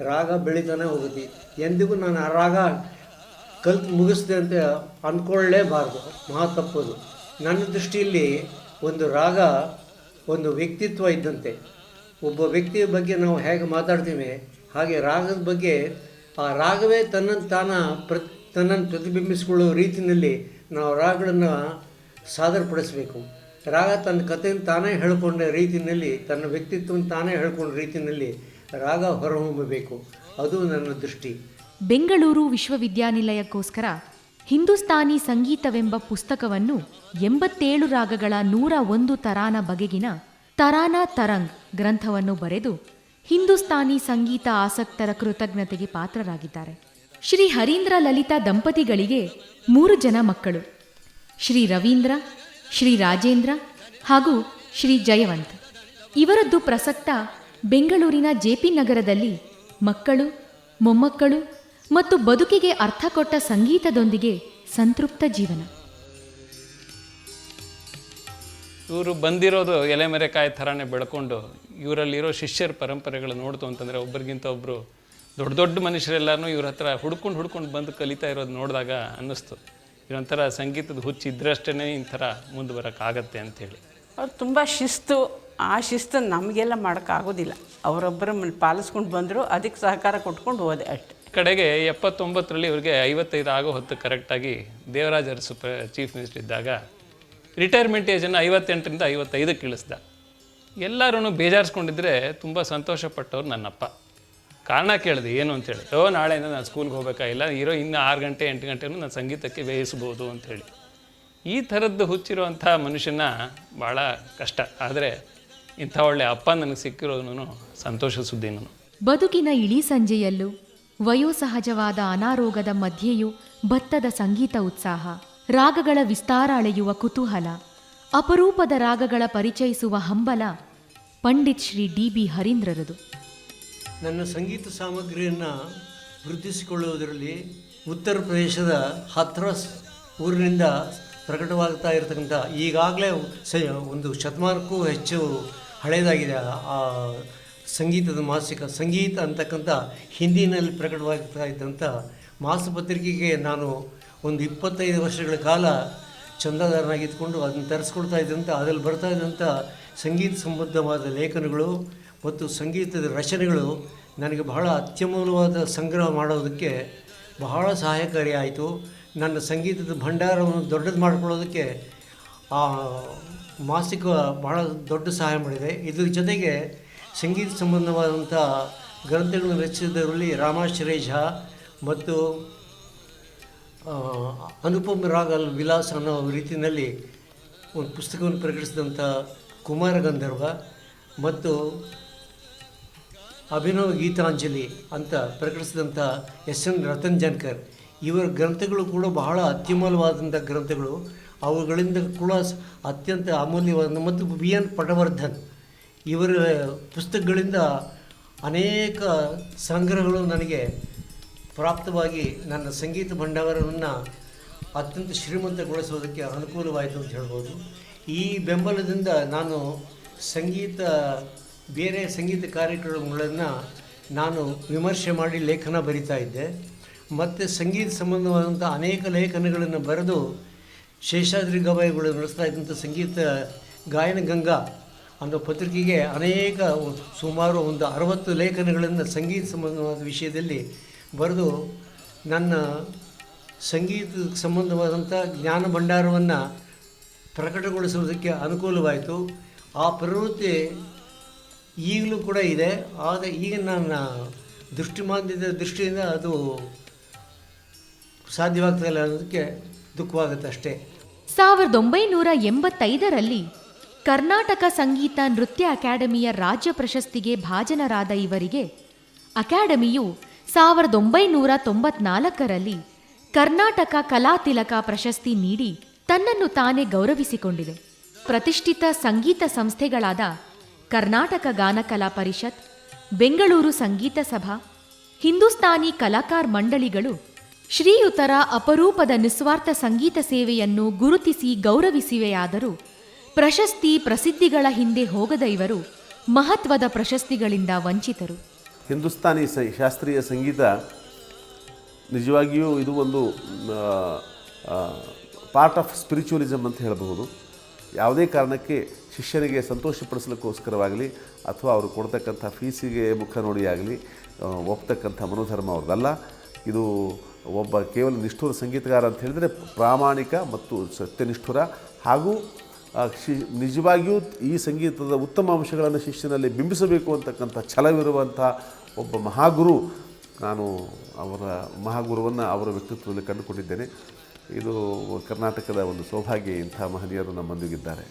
B: ರಾಗ ಬೆಳೀತಾನೆ ಹೋಗುತ್ತೆ. ಎಂದಿಗೂ ನಾನು ಆ ರಾಗ ಕಲ್ತು ಮುಗಿಸ್ದೆ ಅಂತ ಅಂದ್ಕೊಳ್ಳೇಬಾರ್ದು ಮಹಾ ತಪ್ಪೋದು ನನ್ನ ದೃಷ್ಟಿಯಲ್ಲಿ ಒಂದು ರಾಗ ಒಂದು ವ್ಯಕ್ತಿತ್ವ ಇದ್ದಂತೆ. ಒಬ್ಬ ವ್ಯಕ್ತಿಯ ಬಗ್ಗೆ ನಾವು ಹೇಗೆ ಮಾತಾಡ್ತೀವಿ, ಹಾಗೆ ರಾಗದ ಬಗ್ಗೆ, ಆ ರಾಗವೇ ತನ್ನನ್ನು ತಾನ ಪ್ರ ತನ್ನನ್ನು ಪ್ರತಿಬಿಂಬಿಸಿಕೊಳ್ಳುವ ರೀತಿಯಲ್ಲಿ ನಾವು ರಾಗಗಳನ್ನು ಸಾದರಪಡಿಸಬೇಕು. ರಾಗ ತನ್ನ ಕಥೆಯನ್ನು ತಾನೇ ಹೇಳ್ಕೊಂಡ ರೀತಿಯಲ್ಲಿ, ತನ್ನ ವ್ಯಕ್ತಿತ್ವವನ್ನು ತಾನೇ ಹೇಳ್ಕೊಂಡ ರೀತಿಯಲ್ಲಿ ರಾಗ ಹೊರಹೊಮ್ಮಬೇಕು. ಅದು ನನ್ನ ದೃಷ್ಟಿ.
A: ಬೆಂಗಳೂರು ವಿಶ್ವವಿದ್ಯಾನಿಲಯಕ್ಕೋಸ್ಕರ ಹಿಂದೂಸ್ತಾನಿ ಸಂಗೀತವೆಂಬ ಪುಸ್ತಕವನ್ನು ಎಂಬತ್ತೇಳು ರಾಗಗಳ ನೂರ ಒಂದು ತರಾನ ಬಗೆಗಿನ ತರಾನಾ ತರಂಗ್ ಗ್ರಂಥವನ್ನು ಬರೆದು ಹಿಂದೂಸ್ತಾನಿ ಸಂಗೀತ ಆಸಕ್ತರ ಕೃತಜ್ಞತೆಗೆ ಪಾತ್ರರಾಗಿದ್ದಾರೆ. ಶ್ರೀ ಹರೀಂದ್ರ ಲಲಿತಾ ದಂಪತಿಗಳಿಗೆ ಮೂರು ಜನ ಮಕ್ಕಳು. ಶ್ರೀ ರವೀಂದ್ರ, ಶ್ರೀ ರಾಜೇಂದ್ರ ಹಾಗೂ ಶ್ರೀ ಜಯವಂತ್. ಇವರದ್ದು ಪ್ರಸಕ್ತ ಬೆಂಗಳೂರಿನ ಜೆಪಿ ನಗರದಲ್ಲಿ ಮಕ್ಕಳು, ಮೊಮ್ಮಕ್ಕಳು ಮತ್ತು ಬದುಕಿಗೆ ಅರ್ಥ ಕೊಟ್ಟ ಸಂಗೀತದೊಂದಿಗೆ ಸಂತೃಪ್ತ ಜೀವನ.
M: ಇವರು ಬಂದಿರೋದು ಎಲೆಮೆರೆಕಾಯಿ ಥರನೇ ಬೆಳ್ಕೊಂಡು ಇವರಲ್ಲಿರೋ ಶಿಷ್ಯರ ಪರಂಪರೆಗಳು ನೋಡ್ತು ಅಂತಂದರೆ ಒಬ್ಬರಿಗಿಂತ ಒಬ್ಬರು ದೊಡ್ಡ ದೊಡ್ಡ ಮನುಷ್ಯರೆಲ್ಲರೂ ಇವ್ರ ಹತ್ರ ಹುಡ್ಕೊಂಡು ಹುಡ್ಕೊಂಡು ಬಂದು ಕಲಿತಾ ಇರೋದು ನೋಡಿದಾಗ ಅನ್ನಿಸ್ತು. ಇವರೊಂಥರ ಸಂಗೀತದ ಹುಚ್ಚು ಇದ್ರಷ್ಟೇ ಇಂಥರ ಮುಂದೆ ಬರೋಕ್ಕಾಗತ್ತೆ ಅಂಥೇಳಿ
N: ಅವ್ರು ತುಂಬ ಶಿಸ್ತು. ಆ ಶಿಸ್ತು ನಮಗೆಲ್ಲ ಮಾಡೋಕ್ಕಾಗೋದಿಲ್ಲ ಅವರೊಬ್ಬರ ಪಾಲಿಸ್ಕೊಂಡು ಬಂದರು ಅದಕ್ಕೆ ಸಹಕಾರ ಕೊಟ್ಕೊಂಡು ಹೋದೆ ಅಷ್ಟೆ.
M: ಕಡೆಗೆ ಎಪ್ಪತ್ತೊಂಬತ್ತರಲ್ಲಿ ಇವ್ರಿಗೆ ಐವತ್ತೈದು ಆಗೋ ಹೊತ್ತು ಕರೆಕ್ಟಾಗಿ ದೇವರಾಜ ಅರಸು ಚೀಫ್ ಮಿನಿಸ್ಟರ್ ಇದ್ದಾಗ ರಿಟೈರ್ಮೆಂಟ್ ಏಜನ್ನು ಐವತ್ತೆಂಟರಿಂದ ಐವತ್ತೈದಕ್ಕೆ ಇಳಿಸ್ದ. ಎಲ್ಲರೂ ಬೇಜಾರಿಸ್ಕೊಂಡಿದ್ರೆ ತುಂಬ ಸಂತೋಷಪಟ್ಟವ್ರು ನನ್ನಪ್ಪ. ಕಾರಣ ಕೇಳಿದೆ, ಏನು ಅಂತೇಳಿ ಓ, ನಾಳೆಯಿಂದ ನಾನು ಸ್ಕೂಲ್ಗೆ ಹೋಗಬೇಕಾಗಿಲ್ಲ ಇರೋ ಇನ್ನು ಆರು ಗಂಟೆ, ಎಂಟು ಗಂಟೆನೂ ನಾನು ಸಂಗೀತಕ್ಕೆ ವ್ಯಯಿಸ್ಬೋದು ಅಂಥೇಳಿ ಈ ಥರದ್ದು ಹುಚ್ಚಿರುವಂಥ ಮನುಷ್ಯನ ಭಾಳ ಕಷ್ಟ. ಆದರೆ ಇಂಥ ಒಳ್ಳೆ ಅಪ್ಪ ನನಗೆ ಸಿಕ್ಕಿರೋನು ಸಂತೋಷ ನಾನು.
A: ಬದುಕಿನ ಇಳಿ ಸಂಜೆಯಲ್ಲೂ ವಯೋಸಹಜವಾದ ಅನಾರೋಗ್ಯದ ಮಧ್ಯೆಯೂ ಭತ್ತದ ಸಂಗೀತ ಉತ್ಸಾಹ. ರಾಗಗಳ ವಿಸ್ತಾರ ಅಳೆಯುವ ಕುತೂಹಲ, ಅಪರೂಪದ ರಾಗಗಳ ಪರಿಚಯಿಸುವ ಹಂಬಲ ಪಂಡಿತ್ ಶ್ರೀ ಡಿ ಬಿ ಹರೀಂದ್ರರದು.
B: ನನ್ನ ಸಂಗೀತ ಸಾಮಗ್ರಿಯನ್ನು ವೃದ್ಧಿಸಿಕೊಳ್ಳುವುದರಲ್ಲಿ ಉತ್ತರ ಪ್ರದೇಶದ ಹತ್ರಸ್ ಊರಿನಿಂದ ಪ್ರಕಟವಾಗ್ತಾ ಇರತಕ್ಕಂಥ ಈಗಾಗಲೇ ಸ ಒಂದು ಶತಮಾನಕ್ಕೂ ಹೆಚ್ಚು ಹಳೆಯದಾಗಿದೆ ಆ- ಆ ಸಂಗೀತದ ಮಾಸಿಕ, ಸಂಗೀತ ಅಂತಕ್ಕಂಥ ಹಿಂದಿನಲ್ಲಿ ಪ್ರಕಟವಾಗ್ತಾ ಇದ್ದಂಥ ಮಾಸಪತ್ರಿಕೆಗೆ ನಾನು ಒಂದು ಇಪ್ಪತ್ತೈದು ವರ್ಷಗಳ ಕಾಲ ಚಂದಾದಾರನಾಗಿದ್ದುಕೊಂಡು ಅದನ್ನು ತರಿಸ್ಕೊಳ್ತಾ ಇದ್ದಂಥ ಅದರಲ್ಲಿ ಬರ್ತಾ ಇದ್ದಂಥ ಸಂಗೀತ ಸಂಬಂಧವಾದ ಲೇಖನಗಳು ಮತ್ತು ಸಂಗೀತದ ರಚನೆಗಳು ನನಗೆ ಬಹಳ ಅತ್ಯಮೂಲವಾದ ಸಂಗ್ರಹ ಮಾಡೋದಕ್ಕೆ ಬಹಳ ಸಹಾಯಕಾರಿಯಾಯಿತು ನನ್ನ ಸಂಗೀತದ ಭಂಡಾರವನ್ನು ದೊಡ್ಡದು ಮಾಡ್ಕೊಳ್ಳೋದಕ್ಕೆ ಆ ಮಾಸಿಕ ಬಹಳ ದೊಡ್ಡ ಸಹಾಯ ಮಾಡಿದೆ. ಇದರ ಜೊತೆಗೆ ಸಂಗೀತ ಸಂಬಂಧವಾದಂಥ ಗ್ರಂಥಗಳನ್ನು ರಚಿಸಿದವರಲ್ಲಿ ರಾಮಾಶ್ರಯ ಮತ್ತು ಅನುಪಮ ರಾಗಲ್ ವಿಲಾಸ್ ಅನ್ನೋ ರೀತಿಯಲ್ಲಿ ಒಂದು ಪುಸ್ತಕವನ್ನು ಪ್ರಕಟಿಸಿದಂಥ ಕುಮಾರ ಗಂಧರ್ವ ಮತ್ತು ಅಭಿನವ ಗೀತಾಂಜಲಿ ಅಂತ ಪ್ರಕಟಿಸಿದಂಥ ಎಸ್ ಎನ್ ರತನ್ ಜನ್ಕರ್ ಇವರ ಗ್ರಂಥಗಳು ಕೂಡ ಬಹಳ ಅತ್ಯಮೂಲವಾದಂಥ ಗ್ರಂಥಗಳು. ಅವುಗಳಿಂದ ಕೂಡ ಅತ್ಯಂತ ಅಮೂಲ್ಯವಾದ ಮತ್ತು ಬಿ ಎನ್ ಪಟವರ್ಧನ್ ಇವರ ಪುಸ್ತಕಗಳಿಂದ ಅನೇಕ ಸಂಗ್ರಹಗಳು ನನಗೆ ಪ್ರಾಪ್ತವಾಗಿ ನನ್ನ ಸಂಗೀತ ಭಂಡಾರವನ್ನು ಅತ್ಯಂತ ಶ್ರೀಮಂತಗೊಳಿಸೋದಕ್ಕೆ ಅನುಕೂಲವಾಯಿತು ಅಂತ ಹೇಳ್ಬೋದು. ಈ ಬೆಂಬಲದಿಂದ ನಾನು ಸಂಗೀತ, ಬೇರೆ ಸಂಗೀತ ಕಾರ್ಯಕ್ರಮಗಳನ್ನು ನಾನು ವಿಮರ್ಶೆ ಮಾಡಿ ಲೇಖನ ಬರಿತಾ ಇದ್ದೆ. ಮತ್ತು ಸಂಗೀತ ಸಂಬಂಧವಾದಂಥ ಅನೇಕ ಲೇಖನಗಳನ್ನು ಬರೆದು ಶೇಷಾದ್ರಿ ಗವಾಯಿಗಳು ನಡೆಸ್ತಾ ಇದ್ದಂಥ ಸಂಗೀತ ಗಾಯನ ಗಂಗಾ ಅನ್ನೋ ಪತ್ರಿಕೆಗೆ ಅನೇಕ, ಸುಮಾರು ಒಂದು ಅರವತ್ತು ಲೇಖನಗಳನ್ನು ಸಂಗೀತ ಸಂಬಂಧವಾದ ವಿಷಯದಲ್ಲಿ ಬರೆದು ನನ್ನ ಸಂಗೀತಕ್ಕೆ ಸಂಬಂಧವಾದಂಥ ಜ್ಞಾನ ಭಂಡಾರವನ್ನು ಪ್ರಕಟಗೊಳಿಸುವುದಕ್ಕೆ ಅನುಕೂಲವಾಯಿತು. ಆ ಪ್ರವೃತ್ತಿ ಈಗಲೂ ಕೂಡ ಇದೆ. ಆದರೆ ಈಗ ನನ್ನ ದೃಷ್ಟಿಮಾಂದ್ಯದ ದೃಷ್ಟಿಯಿಂದ ಅದು ಸಾಧ್ಯವಾಗ್ತಾ ಇಲ್ಲ ಅನ್ನೋದಕ್ಕೆ ದುಃಖವಾಗುತ್ತೆ ಅಷ್ಟೇ.
A: ಸಾವಿರದ ಒಂಬೈನೂರ ಎಂಬತ್ತೈದರಲ್ಲಿ ಕರ್ನಾಟಕ ಸಂಗೀತ ನೃತ್ಯ ಅಕಾಡೆಮಿಯ ರಾಜ್ಯ ಪ್ರಶಸ್ತಿಗೆ ಭಾಜನರಾದ ಇವರಿಗೆ ಅಕಾಡೆಮಿಯು ಸಾವಿರದ ಒಂಬೈನೂರ ತೊಂಬತ್ನಾಲ್ಕರಲ್ಲಿ ಕರ್ನಾಟಕ ಕಲಾತಿಲಕ ಪ್ರಶಸ್ತಿ ನೀಡಿ ತನ್ನನ್ನು ತಾನೇ ಗೌರವಿಸಿಕೊಂಡಿದೆ. ಪ್ರತಿಷ್ಠಿತ ಸಂಗೀತ ಸಂಸ್ಥೆಗಳಾದ ಕರ್ನಾಟಕ ಗಾನಕಲಾ ಪರಿಷತ್, ಬೆಂಗಳೂರು ಸಂಗೀತ ಸಭಾ, ಹಿಂದೂಸ್ತಾನಿ ಕಲಾಕಾರ ಮಂಡಳಿಗಳು ಶ್ರೀಯುತರ ಅಪರೂಪದ ನಿಸ್ವಾರ್ಥ ಸಂಗೀತ ಸೇವೆಯನ್ನು ಗುರುತಿಸಿ ಗೌರವಿಸಿವೆಯಾದರೂ ಪ್ರಶಸ್ತಿ ಪ್ರಸಿದ್ಧಿಗಳ ಹಿಂದೆ ಹೋಗದ ಇವರು ಮಹತ್ವದ ಪ್ರಶಸ್ತಿಗಳಿಂದ ವಂಚಿತರು.
C: ಹಿಂದೂಸ್ತಾನಿ ಸ, ಶಾಸ್ತ್ರೀಯ ಸಂಗೀತ ನಿಜವಾಗಿಯೂ ಇದು ಒಂದು ಪಾರ್ಟ್ ಆಫ್ ಸ್ಪಿರಿಚುವಲಿಸಮ್ ಅಂತ ಹೇಳಬಹುದು. ಯಾವುದೇ ಕಾರಣಕ್ಕೆ ಶಿಷ್ಯನಿಗೆ ಸಂತೋಷಪಡಿಸಲಿಕ್ಕೋಸ್ಕರವಾಗಲಿ ಅಥವಾ ಅವರು ಕೊಡ್ತಕ್ಕಂಥ ಫೀಸಿಗೆ ಮುಖ ನೋಡಿ ಆಗಲಿ ಒಪ್ತಕ್ಕಂಥ ಮನೋಧರ್ಮ ಅವ್ರದ್ದಲ್ಲ. ಇದು ಒಬ್ಬ ಕೇವಲ ನಿಷ್ಠುರ ಸಂಗೀತಗಾರ ಅಂತ ಹೇಳಿದರೆ ಪ್ರಾಮಾಣಿಕ ಮತ್ತು ಸತ್ಯನಿಷ್ಠುರ ಹಾಗೂ ಶಿ, ನಿಜವಾಗಿಯೂ ಈ ಸಂಗೀತದ ಉತ್ತಮ ಅಂಶಗಳನ್ನು ಶಿಷ್ಯನಲ್ಲಿ ಬಿಂಬಿಸಬೇಕು ಅಂತಕ್ಕಂಥ ಛಲವಿರುವಂಥ ಒಬ್ಬ ಮಹಾಗುರು. ನಾನು ಅವರ ಮಹಾಗುರುವನ್ನು ಅವರ ವ್ಯಕ್ತಿತ್ವದಲ್ಲಿ ಕಂಡುಕೊಂಡಿದ್ದೇನೆ. ಇದು ಕರ್ನಾಟಕದ ಒಂದು ಸೌಭಾಗ್ಯ ಇಂಥ ಮಹನೀಯರು ನಮ್ಮೊಂದಿಗಿದ್ದಾರೆ.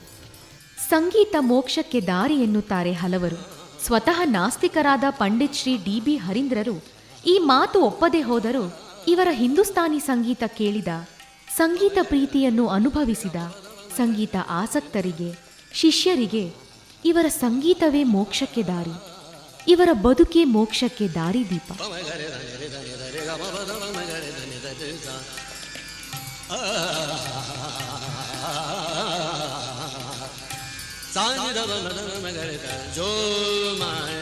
A: ಸಂಗೀತ ಮೋಕ್ಷಕ್ಕೆ ದಾರಿ ಎನ್ನುತ್ತಾರೆ ಹಲವರು. ಸ್ವತಃ ನಾಸ್ತಿಕರಾದ ಪಂಡಿತ್ ಶ್ರೀ ಡಿ ಬಿ ಹರೀಂದ್ರರು ಈ ಮಾತು ಒಪ್ಪದೆ ಹೋದರೂ ಇವರ ಹಿಂದೂಸ್ತಾನಿ ಸಂಗೀತ ಕೇಳಿದ, ಸಂಗೀತ ಪ್ರೀತಿಯನ್ನು ಅನುಭವಿಸಿದ. ಸಂಗೀತ ಆಸಕ್ತರಿಗೆ ಶಿಷ್ಯರಿಗೆ ಇವರ ಸಂಗೀತವೇ ಮೋಕ್ಷಕ್ಕೆ ದಾರಿ ಇವರ ಬದುಕೇ ಮೋಕ್ಷಕ್ಕೆ ದಾರಿದೀಪ
O: ಜೋ ಮಾಯ